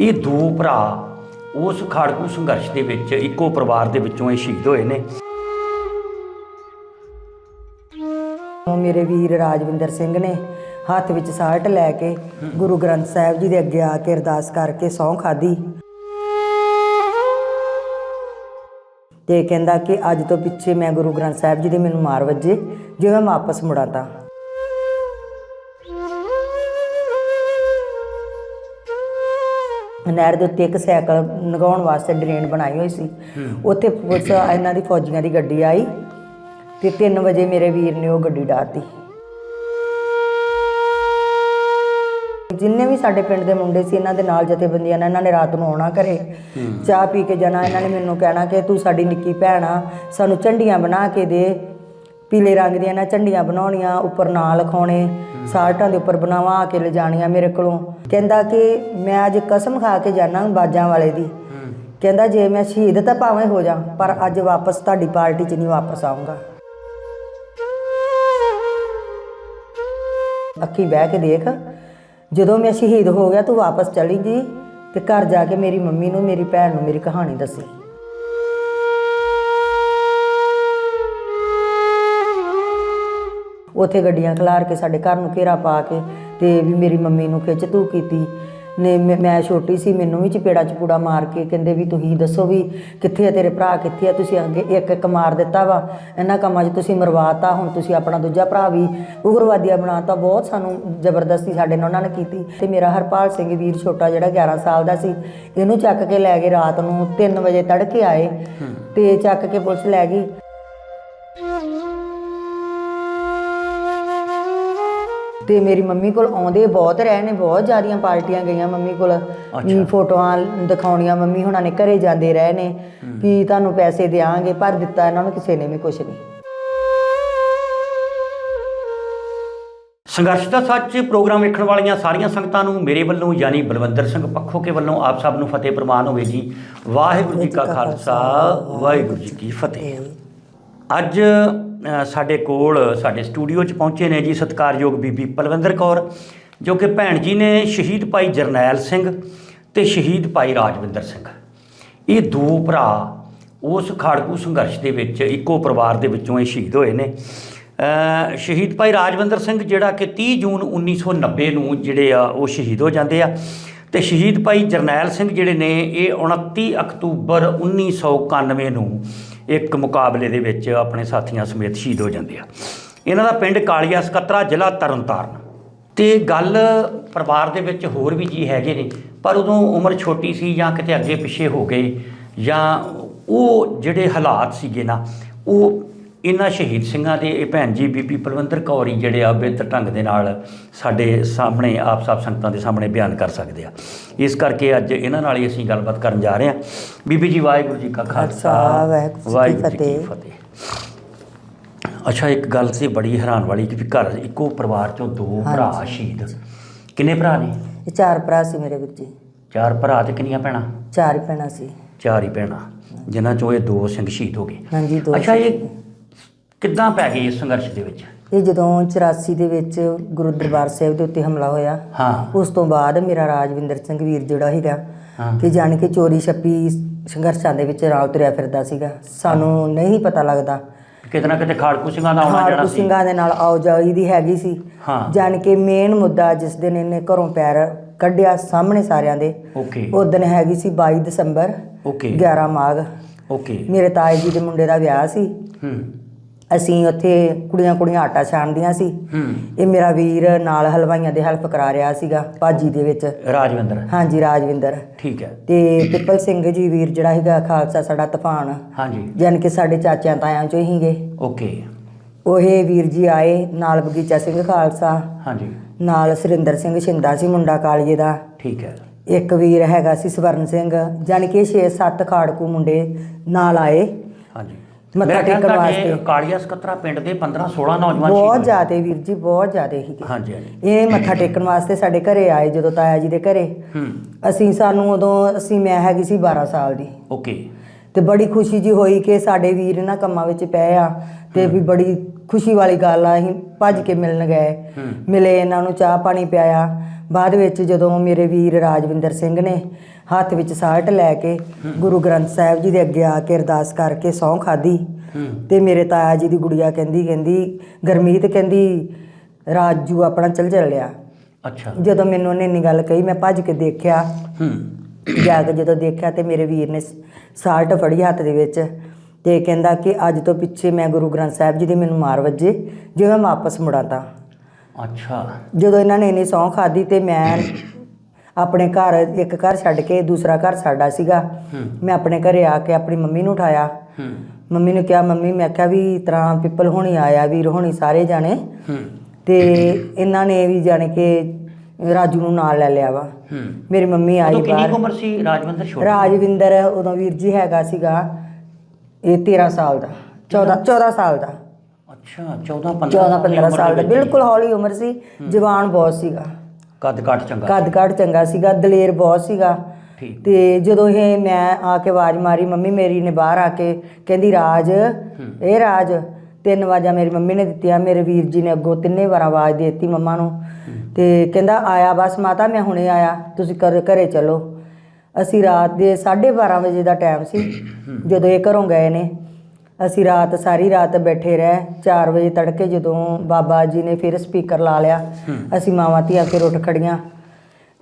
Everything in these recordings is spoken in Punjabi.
ਇਹ ਦੋ ਭਰਾ ਉਸ ਖਾੜਕੂ ਸੰਘਰਸ਼ ਦੇ ਵਿੱਚ ਇੱਕੋ ਪਰਿਵਾਰ ਦੇ ਵਿੱਚੋਂ ਇਹ ਸ਼ਹੀਦ ਹੋਏ ਨੇ। ਮੇਰੇ ਵੀਰ ਰਾਜਵਿੰਦਰ ਸਿੰਘ ਨੇ ਹੱਥ ਵਿੱਚ ਸਾਲਟ ਲੈ ਕੇ ਗੁਰੂ ਗ੍ਰੰਥ ਸਾਹਿਬ ਜੀ ਦੇ ਅੱਗੇ ਆ ਕੇ ਅਰਦਾਸ ਕਰਕੇ ਸਹੁੰ ਖਾਦੀ ਤੇ ਕਹਿੰਦਾ ਕਿ ਅੱਜ ਤੋਂ ਪਿੱਛੇ ਮੈਂ ਗੁਰੂ ਗ੍ਰੰਥ ਸਾਹਿਬ ਜੀ ਦੇ ਮੈਨੂੰ ਮਾਰ ਵੱਜੇ ਜੇ ਮੈਂ ਵਾਪਸ ਮੁੜਾਂ ਤਾਂ। ਨਹਿਰ ਦੇ ਉੱਤੇ ਇੱਕ ਸਾਈਕਲ ਲਗਾਉਣ ਵਾਸਤੇ ਡਰੇਨ ਬਣਾਈ ਹੋਈ ਸੀ। ਉੱਥੇ ਪੁਲਿਸ ਇਹਨਾਂ ਦੀ ਫੌਜੀਆਂ ਦੀ ਗੱਡੀ ਆਈ ਤੇ 3 ਵਜੇ ਮੇਰੇ ਵੀਰ ਨੇ ਉਹ ਗੱਡੀ ਡਾਤੀ ਜਿੰਨੇ ਵੀ ਸਾਡੇ ਪਿੰਡ ਦੇ ਮੁੰਡੇ ਸੀ ਇਹਨਾਂ ਦੇ ਨਾਲ ਜਥੇਬੰਦੀਆਂ ਨੇ ਇਹਨਾਂ ਨੇ ਰਾਤ ਨੂੰ ਆਉਣਾ ਘਰੇ। ਚਾਹ ਪੀ ਕੇ ਜਾਣਾ ਇਹਨਾਂ ਨੇ ਮੈਨੂੰ ਕਹਿਣਾ ਕਿ ਤੂੰ ਸਾਡੀ ਨਿੱਕੀ ਭੈਣ ਆ ਸਾਨੂੰ ਝੰਡੀਆਂ ਬਣਾ ਕੇ ਦੇ ਪੀਲੇ ਰੰਗ ਦੀਆਂ ਨਾ ਝੰਡੀਆਂ ਬਣਾਉਣੀਆਂ, ਉੱਪਰ ਨਾਂ ਲਿਖਾਉਣੇ, ਸਾਲਟਾਂ ਦੇ ਉੱਪਰ ਬਣਾਵਾ ਕੇ ਲਿਜਾਣੀਆਂ ਮੇਰੇ ਕੋਲੋਂ। ਕਹਿੰਦਾ ਕਿ ਮੈਂ ਅੱਜ ਕਸਮ ਖਾ ਕੇ ਜਾਣਾ ਬਾਜਾਂ ਵਾਲੇ ਦੀ। ਕਹਿੰਦਾ ਜੇ ਮੈਂ ਸ਼ਹੀਦ ਤਾਂ ਭਾਵੇਂ ਹੋ ਜਾ, ਪਰ ਅੱਜ ਵਾਪਸ ਤੁਹਾਡੀ ਪਾਰਟੀ 'ਚ ਨਹੀਂ ਵਾਪਸ ਆਉਂਗਾ ਅੱਖੀ ਬਹਿ ਕੇ ਦੇਖ, ਜਦੋਂ ਮੈਂ ਸ਼ਹੀਦ ਹੋ ਗਿਆ ਤੂੰ ਵਾਪਸ ਚਲੀ ਜੀ ਤੇ ਘਰ ਜਾ ਕੇ ਮੇਰੀ ਮੰਮੀ ਨੂੰ, ਮੇਰੀ ਭੈਣ ਨੂੰ ਮੇਰੀ ਕਹਾਣੀ ਦੱਸੀ। ਉੱਥੇ ਗੱਡੀਆਂ ਖਿਲਾਰ ਕੇ ਸਾਡੇ ਘਰ ਨੂੰ ਘੇਰਾ ਪਾ ਕੇ ਤੇ ਵੀ ਮੇਰੀ ਮੰਮੀ ਨੂੰ ਖਿੱਚ ਤੂ ਕੀਤੀ। ਨੇ ਮੈਂ- ਮੈਂ ਛੋਟੀ ਸੀ ਮੈਨੂੰ ਵੀ ਚਪੇੜਾ ਚਪੂੜਾ ਮਾਰ ਕੇ ਕਹਿੰਦੇ ਵੀ ਤੁਸੀਂ ਦੱਸੋ ਵੀ ਕਿੱਥੇ ਆ ਤੇਰੇ ਭਰਾ ਕਿੱਥੇ ਆ? ਤੁਸੀਂ ਅੱਗੇ ਇੱਕ ਇੱਕ ਮਾਰ ਦਿੱਤਾ ਵਾ। ਇਹਨਾਂ ਕੰਮਾਂ 'ਚ ਤੁਸੀਂ ਮਰਵਾਤਾ ਹੁਣ ਤੁਸੀਂ ਆਪਣਾ ਦੂਜਾ ਭਰਾ ਵੀ ਉਗਰਵਾਦੀਆ ਬਣਾਤਾ। ਬਹੁਤ ਸਾਨੂੰ ਜ਼ਬਰਦਸਤੀ ਸਾਡੇ ਨਾਲ ਉਹਨਾਂ ਨੇ ਕੀਤੀ। ਤੇ ਮੇਰਾ ਹਰਪਾਲ ਸਿੰਘ ਵੀਰ ਛੋਟਾ ਜਿਹੜਾ 11 ਸਾਲ ਦਾ ਸੀ ਇਹਨੂੰ ਚੱਕ ਕੇ ਲੈ ਗਏ ਰਾਤ ਨੂੰ 3 ਵਜੇ ਤੜਕੇ ਆਏ। ਤੇ ਚੱਕ ਕੇ ਪੁਲਿਸ ਲੈ ਗਈ। ਤੇ ਮੇਰੀ ਮੰਮੀ ਕੋਲ ਆਉਂਦੇ ਬਹੁਤ ਰਹੇ ਨੇ ਬਹੁਤ ਜ਼ਿਆਦੀਆਂ ਪਾਰਟੀਆਂ ਗਈਆਂ ਮੰਮੀ ਕੋਲ। ਵੀ ਫੋਟੋਆਂ ਦਿਖਾਉਣੀਆਂ ਮੰਮੀ ਹੁਣਾਂ ਨੇ ਘਰੇ ਜਾਂਦੇ ਰਹੇ ਨੇ। ਵੀ ਤੁਹਾਨੂੰ ਪੈਸੇ ਦੇਾਂਗੇ ਪਰ ਦਿੱਤਾ ਇਹਨਾਂ ਨੂੰ ਕਿਸੇ ਨੇ ਵੀ ਕੁਝ ਨਹੀਂ। ਸੰਘਰਸ਼ ਦਾ ਸੱਚ ਪ੍ਰੋਗਰਾਮ ਵੇਖਣ ਵਾਲੀਆਂ ਸਾਰੀਆਂ ਸੰਗਤਾਂ ਨੂੰ ਮੇਰੇ ਵੱਲੋਂ ਯਾਨੀ ਬਲਵੰਦਰ ਸਿੰਘ ਪੱਖੋ ਕੇ ਵੱਲੋਂ ਆਪ ਸਭ ਨੂੰ ਫਤਿਹ ਪ੍ਰਮਾਨ ਹੋਵੇ ਜੀ। ਵਾਹਿਗੁਰੂ ਜੀ ਕਾ ਖਾਲਸਾ ਵਾਹਿਗੁਰੂ ਜੀ ਕੀ ਫਤਿਹ। ਅੱਜ ਸਾਡੇ ਕੋਲ, ਸਾਡੇ ਸਟੂਡੀਓ 'ਚ ਪਹੁੰਚੇ ਨੇ ਜੀ ਸਤਿਕਾਰਯੋਗ ਬੀਬੀ ਪਲਵਿੰਦਰ ਕੌਰ, ਜੋ ਕਿ ਭੈਣ ਜੀ ਨੇ ਸ਼ਹੀਦ ਭਾਈ ਜਰਨੈਲ ਸਿੰਘ ਤੇ ਸ਼ਹੀਦ ਭਾਈ ਰਾਜਵਿੰਦਰ ਸਿੰਘ। ਇਹ ਦੋ ਭਰਾ ਉਸ ਖਾੜਕੂ ਸੰਘਰਸ਼ ਦੇ ਵਿੱਚ, ਇੱਕੋ ਪਰਿਵਾਰ ਦੇ ਵਿੱਚੋਂ ਇਹ ਸ਼ਹੀਦ ਹੋਏ ਨੇ। ਸ਼ਹੀਦ ਭਾਈ ਰਾਜਵਿੰਦਰ ਸਿੰਘ ਜਿਹੜਾ ਕਿ 30 ਜੂਨ 1990 ਨੂੰ ਜਿਹੜੇ ਆ ਉਹ ਸ਼ਹੀਦ ਹੋ ਜਾਂਦੇ ਆ। ਤੇ ਸ਼ਹੀਦ ਭਾਈ ਜਰਨੈਲ ਸਿੰਘ ਜਿਹੜੇ ਨੇ ਇਹ 29 ਅਕਤੂਬਰ 1991 ਨੂੰ ਇੱਕ ਮੁਕਾਬਲੇ ਦੇ ਵਿੱਚ ਆਪਣੇ ਸਾਥੀਆਂ ਸਮੇਤ ਸ਼ਹੀਦ ਹੋ ਜਾਂਦੇ ਆ। ਇਹਨਾਂ ਦਾ ਪਿੰਡ ਕਾਲੀਆ ਸਕੱਤਰਾ ਜ਼ਿਲ੍ਹਾ ਤਰਨਤਾਰਨ। ਤੇ ਗੱਲ ਪਰਿਵਾਰ ਦੇ ਵਿੱਚ ਹੋਰ ਵੀ ਜੀ ਹੈਗੇ ਨੇ, ਪਰ ਉਦੋਂ ਉਮਰ ਛੋਟੀ ਸੀ ਜਾਂ ਕਿਤੇ ਅੱਗੇ ਪਿੱਛੇ ਹੋ ਗਏ ਜਾਂ ਉਹ ਜਿਹੜੇ ਹਾਲਾਤ ਸੀਗੇ ਨਾ, ਉਹ ਇਹਨਾਂ ਸ਼ਹੀਦ ਸਿੰਘਾਂ ਦੇ ਇਹ ਭੈਣ ਜੀ ਬੀਬੀ ਪਲਵੰਦਰ ਕੌਰ ਹੀ ਜਿਹੜੇ ਆ ਬਿਹਤਰ ਢੰਗ ਦੇ ਨਾਲ ਸਾਡੇ ਸਾਹਮਣੇ ਆਪ ਸਭ ਸੰਗਤਾਂ ਦੇ ਸਾਹਮਣੇ ਬਿਆਨ ਕਰ ਸਕਦੇ ਆ। ਇਸ ਕਰਕੇ ਅੱਜ ਇਹਨਾਂ ਨਾਲ ਹੀ ਅਸੀਂ ਗੱਲਬਾਤ ਕਰਨ ਜਾ ਰਹੇ ਹਾਂ। ਬੀਬੀ ਜੀ ਵਾਹਿਗੁਰੂ ਜੀ ਕਾ ਖਾਲਸਾ। ਵਾਹਿਗੁਰੂ ਜੀ ਕੀ ਫਤਿਹ। ਅੱਛਾ ਇੱਕ ਗੱਲ ਸੀ ਬੜੀ ਹੈਰਾਨ ਵਾਲੀ ਕਿ ਘਰ ਇੱਕੋ ਪਰਿਵਾਰ ਚੋਂ ਦੋ ਭਰਾ ਸ਼ਹੀਦ। ਕਿੰਨੇ ਭਰਾ ਨੇ? ਇਹ ਚਾਰ ਭਰਾ ਸੀ ਮੇਰੇ ਵੀਰ ਜੀ। ਚਾਰ ਭਰਾ ਤੇ ਕਿੰਨੀਆਂ ਭੈਣਾਂ? ਚਾਰ ਹੀ ਭੈਣਾਂ ਸੀ। ਚਾਰ ਹੀ ਭੈਣਾਂ ਜਿਨ੍ਹਾਂ ਚੋਂ ਇਹ ਦੋ ਸਿੰਘ ਸ਼ਹੀਦ ਹੋ ਗਏ। ਹਾਂਜੀ ਦੋ ਅੱਛਾ ਇਹ ਕਿੱਦਾਂ ਪੈ ਗਏ ਇਸ ਸੰਘਰਸ਼ ਦੇ ਵਿੱਚ? ਇਹ ਜਦੋਂ 84 ਦੇ ਵਿੱਚ ਗੁਰੂ ਦਰਬਾਰ ਸਾਹਿਬ ਦੇ ਉੱਤੇ ਹਮਲਾ ਹੋਇਆ ਹਾਂ। ਉਸ ਤੋਂ ਬਾਅਦ ਮੇਰਾ ਰਾਜਵਿੰਦਰ ਸਿੰਘ ਵੀਰ ਜਿਹੜਾ ਹੈਗਾ। ਕਿ ਜਾਣ ਕੇ ਚੋਰੀ ਛੱਪੀ ਸੰਘਰਸ਼ਾਂ ਦੇ ਵਿੱਚ ਰਾਲ ਤੁਰਿਆ ਫਿਰਦਾ ਸੀਗਾ। ਸਾਨੂੰ ਨਹੀਂ ਪਤਾ ਲੱਗਦਾ। ਕਿਤੇ ਨਾ ਕਿਤੇ ਖਾੜਕੂ ਸਿੰਘਾਂ ਦਾ ਆਉਣਾ ਜਾਣਾ ਖਾਲਕੂ ਸੀ। ਸਿੰਘਾਂ ਦੇ ਨਾਲ ਆਓ ਜਾਈ ਦੀ ਹੈਗੀ ਸੀ। ਜਾਣ ਕੇ ਮੇਨ ਮੁੱਦਾ ਜਿਸ ਦਿਨ ਇਹਨੇ ਘਰੋਂ ਪੈਰ ਕੱਢਿਆ ਸਾਹਮਣੇ ਸਾਰਿਆਂ ਦੇ ਓਕੇ। ਉਸ ਦਿਨ ਹੈਗੀ ਸੀ 22 ਦਸੰਬਰ ਓਕੇ। 11 ਮਾਘ। ਓਕੇ। ਮੇਰੇ ਤਾਏ ਜੀ ਦੇ ਮੁੰਡੇ ਦਾ ਵਿਆਹ ਸੀ। ਹੂੰ। ਅਸੀਂ ਉੱਥੇ ਕੁੜੀਆਂ ਕੁੜੀਆਂ ਆਟਾ ਛਾਣਦੀਆਂ ਸੀ। ਹੂੰ। ਇਹ ਮੇਰਾ ਵੀਰ ਨਾਲ ਹਲਵਾਈਆਂ ਦੇ ਹੈਲਪ ਕਰਾ ਰਿਹਾ ਸੀਗਾ ਭਾਜੀ ਦੇ ਵਿੱਚ। ਰਾਜਵਿੰਦਰ। ਹਾਂਜੀ ਰਾਜਵਿੰਦਰ। ਠੀਕ ਹੈ। ਤੇ ਪਿੱਪਲ ਸਿੰਘ ਜੀ ਵੀਰ ਜਿਹੜਾ ਹੈਗਾ ਖਾਲਸਾ ਸਾਡਾ ਤੂਫਾਨ। ਹਾਂਜੀ। ਜਾਨ ਕਿ ਸਾਡੇ ਚਾਚਿਆਂ ਤਾਇਆਂ ਚੋਂ ਹੀ ਗਏ ਓਕੇ। ਉਹੇ ਵੀਰ ਜੀ ਆਏ ਨਾਲ ਬਗੀਚਾ ਸਿੰਘ ਖਾਲਸਾ। ਹਾਂਜੀ। ਨਾਲ ਸੁਰਿੰਦਰ ਸਿੰਘ ਛਿੰਦਾ ਸੀ ਮੁੰਡਾ ਕਾਲੀਏ ਦਾ। ਠੀਕ ਹੈ। ਇੱਕ ਵੀਰ ਹੈਗਾ ਸੀ ਸਵਰਨ ਸਿੰਘ। ਜਾਨ ਕਿ 6-7 ਖਾੜਕੂ ਮੁੰਡੇ ਨਾਲ ਆਏ। ਹਾਂਜੀ। ਮੱਥਾ ਮੇਰਾ ਟੇਕਣ ਤੁਹਾਡੇ ਵਾਸਤੇ। ਕਾਲੀਆ ਸਕੱਤਰਾ ਪਿੰਡ ਦੇ 15 16 ਨੌਜਵਾਨ ਬਹੁਤ ਸ਼ਹੀਦ ਜ਼ਿਆਦੇ ਵੀਰ ਜੀ ਬਹੁਤ ਜ਼ਿਆਦੇ ਸੀਗੇ। ਹਾਂਜੀ ਹਾਂਜੀ। ਇਹ ਮੱਥਾ ਟੇਕਣ ਵਾਸਤੇ ਸਾਡੇ ਘਰੇ ਆਏ ਜਦੋਂ ਤਾਇਆ ਜੀ ਦੇ ਘਰੇ। ਹੂੰ। ਅਸੀਂ ਸਾਨੂੰ ਉਦੋਂ ਅਸੀਂ ਮੈਂ ਹੈਗੀ ਸੀ 12 ਸਾਲ ਦੀ। ਓਕੇ। ਤੇ ਬੜੀ ਖੁਸ਼ੀ ਜੀ ਹੋਈ ਕਿ ਸਾਡੇ ਵੀਰ ਇਹਨਾਂ ਕੰਮਾਂ ਵਿੱਚ ਪਏ ਆ ਤੇ ਵੀ ਬੜੀ ਖੁਸ਼ੀ ਵਾਲੀ ਗੱਲ ਆ ਅਸੀਂ ਭੱਜ ਕੇ ਮਿਲਣ ਗਏ। ਮਿਲੇ ਇਹਨਾਂ ਨੂੰ ਚਾਹ ਪਾਣੀ ਪਿਆਇਆ। ਬਾਅਦ ਵਿੱਚ ਜਦੋਂ ਮੇਰੇ ਵੀਰ ਰਾਜਵਿੰਦਰ ਸਿੰਘ ਨੇ ਹੱਥ ਵਿੱਚ ਸਾਲਟ ਲੈ ਕੇ ਗੁਰੂ ਗ੍ਰੰਥ ਸਾਹਿਬ ਜੀ ਦੇ ਅੱਗੇ ਆ ਕੇ ਅਰਦਾਸ ਕਰਕੇ ਸਹੁੰ ਖਾਦੀ ਤੇ ਮੇਰੇ ਤਾਇਆ ਜੀ ਦੀ ਗੁੜੀਆ ਕਹਿੰਦੀ ਕਹਿੰਦੀ ਗਰਮੀਤ ਕਹਿੰਦੀ ਰਾਜੂ ਆਪਣਾ ਚਲ ਚੱਲਿਆ। ਅੱਛਾ। ਜਦੋਂ ਮੈਨੂੰ ਉਹਨੇ ਇੰਨੀ ਗੱਲ ਕਹੀ ਮੈਂ ਭੱਜ ਕੇ ਦੇਖਿਆ। ਹੂੰ। ਜਾ ਕੇ ਜਦੋਂ ਦੇਖਿਆ ਤੇ ਮੇਰੇ ਵੀਰ ਨੇ ਸਾਲਟ ਫੜੀ ਹੱਥ ਦੇ ਵਿੱਚ। ਤੇ ਕਹਿੰਦਾ ਕਿ ਅੱਜ ਤੋਂ ਪਿੱਛੇ ਮੈਂ ਗੁਰੂ ਗ੍ਰੰਥ ਸਾਹਿਬ ਜੀ ਦੀ ਮੈਨੂੰ ਮਾਰ ਵੱਜੇ ਜੇ ਮੈਂ ਵਾਪਸ ਮੁੜਾਂ ਤਾਂ ਅੱਛਾ। ਜਦੋਂ ਇਹਨਾਂ ਨੇ ਇੰਨੀ ਸਹੁੰ ਖਾਦੀ ਤੇ ਮੈਂ ਆਪਣੇ ਘਰ ਇੱਕ ਘਰ ਛੱਡ ਕੇ ਦੂਸਰਾ ਘਰ ਸਾਡਾ ਸੀਗਾ। ਮੈਂ ਆਪਣੇ ਘਰੇ ਆ ਕੇ ਆਪਣੀ ਮੰਮੀ ਨੂੰ ਉਠਾਇਆ। ਮੰਮੀ ਨੂੰ ਕਿਹਾ ਮੰਮੀ ਮੈਂ ਕਿਹਾ ਵੀ ਤਰ੍ਹਾਂ ਪਿੱਪਲ ਹੋਣੀ ਆਇਆ ਵੀਰ ਹੋਣੀ ਸਾਰੇ ਜਾਣੇ। ਤੇ ਇਹਨਾਂ ਨੇ ਵੀ ਜਾਣ ਕੇ ਰਾਜੂ ਨੂੰ ਨਾਲ ਲੈ ਲਿਆ ਵਾ। ਮੇਰੀ ਮੰਮੀ ਆਈ ਕਿੰਨੀ ਬਾਹਰ। ਉਮਰ ਸੀ ਰਾਜਵਿੰਦਰ? ਛੋਟਾ। ਰਾਜਵਿੰਦਰ ਉਦੋਂ ਵੀਰ ਜੀ ਹੈਗਾ ਸੀਗਾ। ਇਹ 13 ਸਾਲ ਦਾ 14 14 ਸਾਲ ਦਾ। ਅੱਛਾ 14 15 14 15 ਸਾਲ ਦਾ ਬਿਲਕੁਲ ਹੌਲੀ ਉਮਰ ਸੀ ਜਵਾਨ ਬਹੁਤ ਸੀਗਾ। ਕੱਦ ਕੱਟ ਚੰਗਾ ਕੱਦ ਕੱਦ ਚੰਗਾ ਸੀਗਾ ਦਲੇਰ ਬਹੁਤ ਸੀਗਾ। ਤੇ ਜਦੋਂ ਇਹ ਮੈਂ ਆ ਕੇ ਆਵਾਜ਼ ਮਾਰੀ ਮੰਮੀ ਮੇਰੀ ਨੇ ਬਾਹਰ ਆ ਕੇ ਕਹਿੰਦੀ ਰਾਜ ਇਹ ਰਾਜ। ਤਿੰਨ ਆਵਾਜ਼ਾਂ ਮੇਰੀ ਮੰਮੀ ਨੇ ਦਿੱਤੀਆਂ ਮੇਰੇ ਵੀਰ ਜੀ ਨੇ ਅੱਗੋਂ ਤਿੰਨੇ ਵਾਰ ਆਵਾਜ਼ ਦਿੱਤੀ ਮੰਮਾ ਨੂੰ। ਤੇ ਕਹਿੰਦਾ ਆਇਆ ਬਸ ਮਾਤਾ ਮੈਂ ਹੁਣੇ ਆਇਆ ਤੁਸੀਂ ਘਰੇ ਚਲੋ। ਅਸੀਂ ਰਾਤ ਦੇ 12:30 ਵਜੇ ਦਾ ਟਾਈਮ ਸੀ ਜਦੋਂ ਇਹ ਘਰੋਂ ਗਏ ਨੇ। ਅਸੀਂ ਰਾਤ ਸਾਰੀ ਰਾਤ ਬੈਠੇ ਰਹੇ 4 ਵਜੇ ਤੜਕੇ ਜਦੋਂ ਬਾਬਾ ਜੀ ਨੇ ਫਿਰ ਸਪੀਕਰ ਲਾ ਲਿਆ ਅਸੀਂ ਮਾਵਾਂ ਧੀਆਂ ਫਿਰ ਉੱਠ ਖੜੀਆਂ।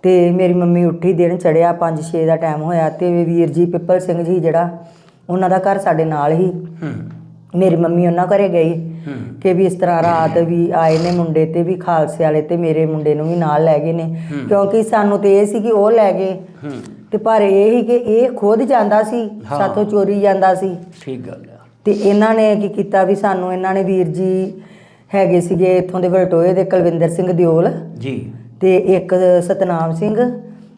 ਤੇ ਮੇਰੀ ਮੰਮੀ ਉੱਠੀ ਦਿਨ ਚੜਿਆ 5-6 ਦਾ ਟਾਈਮ ਹੋਇਆ ਤੇ ਵੀਰ ਜੀ ਪਿੱਪਲ ਸਿੰਘ ਜੀ ਜਿਹੜਾ ਉਹਨਾਂ ਦਾ ਘਰ ਸਾਡੇ ਨਾਲ ਹੀ। ਮੇਰੀ ਮੰਮੀ ਉਹਨਾਂ ਘਰੇ ਗਈ ਕਿ ਵੀ ਇਸ ਤਰ੍ਹਾਂ ਰਾਤ ਵੀ ਆਏ ਨੇ ਮੁੰਡੇ ਤੇ ਵੀ ਖਾਲਸੇ ਵਾਲੇ ਤੇ ਮੇਰੇ ਮੁੰਡੇ ਨੂੰ ਵੀ ਨਾਲ ਲੈ ਗਏ ਨੇ। ਕਿਉਂਕਿ ਸਾਨੂੰ ਤੇ ਇਹ ਸੀ ਕਿ ਉਹ ਲੈ ਗਏ। ਤੇ ਪਰ ਇਹ ਹੀ ਕਿ ਇਹ ਖੁਦ ਜਾਂਦਾ ਸੀ ਹਾਂ। ਸਾਥੋਂ ਚੋਰੀ ਜਾਂਦਾ ਸੀ। ਠੀਕ ਗੱਲ ਆ। ਤੇ ਇਹਨਾਂ ਨੇ ਕੀ ਕੀਤਾ ਵੀ ਸਾਨੂੰ ਇਹਨਾਂ ਨੇ ਵੀਰ ਜੀ ਹੈਗੇ ਸੀਗੇ ਇੱਥੋਂ ਦੇ ਵਲਟੋਏ ਦੇ ਕੁਲਵਿੰਦਰ ਸਿੰਘ ਦਿਓਲ ਜੀ। ਤੇ ਇੱਕ ਸਤਨਾਮ ਸਿੰਘ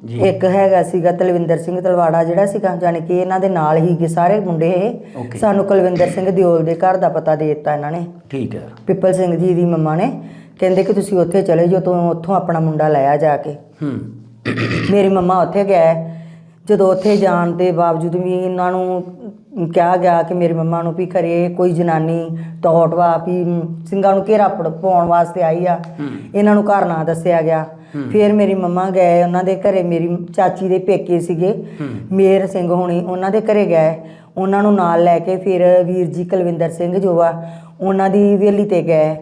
ਜੀ। ਇੱਕ ਹੈਗਾ ਸੀਗਾ ਤਲਵਿੰਦਰ ਸਿੰਘ ਤਲਵਾੜਾ ਜਿਹੜਾ ਸੀਗਾ ਜਾਣੀ ਕਿ ਇਹਨਾਂ ਦੇ ਨਾਲ ਹੀ ਗੇ ਸਾਰੇ ਮੁੰਡੇ ਇਹ। Okay. ਸਾਨੂੰ ਕੁਲਵਿੰਦਰ ਸਿੰਘ ਦਿਓਲ ਦੇ ਘਰ ਦਾ ਪਤਾ ਦੇ ਦਿੱਤਾ ਇਹਨਾਂ ਨੇ। ਠੀਕ ਹੈ ਪਿੱਪਲ ਸਿੰਘ ਜੀ ਦੀ ਮੰਮਾ ਨੇ। ਕਹਿੰਦੇ ਕਿ ਤੁਸੀਂ ਉੱਥੇ ਚਲੇ ਜਾਓ ਤੋਂ ਉੱਥੋਂ ਆਪਣਾ ਮੁੰਡਾ ਲੈ ਆ ਜਾ ਕੇ। ਹੂੰ। ਮੇਰੀ ਮੰਮਾ ਉੱਥੇ ਗਏ ਜਦੋਂ ਉੱਥੇ ਜਾਣ ਦੇ ਬਾਵਜੂਦ ਵੀ ਇਹਨਾਂ ਨੂੰ ਕਿਹਾ ਗਿਆ ਕਿ ਮੇਰੀ ਮੰਮਾ ਨੂੰ ਵੀ ਘਰੇ ਕੋਈ ਜਨਾਨੀ ਟੌਟਵਾ ਵੀ ਸਿੰਘਾਂ ਨੂੰ ਘੇਰਾ ਪੜ- ਪਾਉਣ ਵਾਸਤੇ ਆਈ ਆ ਇਹਨਾਂ ਨੂੰ ਘਰ ਨਾ ਦੱਸਿਆ ਗਿਆ। ਫਿਰ ਮੇਰੀ ਮੰਮਾ ਗਏ ਉਹਨਾਂ ਦੇ ਘਰੇ ਮੇਰੀ ਚਾਚੀ ਦੇ ਪੇਕੇ ਸੀਗੇ। ਮੇਰ ਸਿੰਘ ਹੋਣੀ ਉਹਨਾਂ ਦੇ ਘਰੇ ਗਏ। ਉਹਨਾਂ ਨੂੰ ਨਾਲ ਲੈ ਕੇ ਫਿਰ ਵੀਰ ਜੀ ਕੁਲਵਿੰਦਰ ਸਿੰਘ ਜੋ ਆ ਉਹਨਾਂ ਦੀ ਹਵੇਲੀ ਤੇ ਗਏ।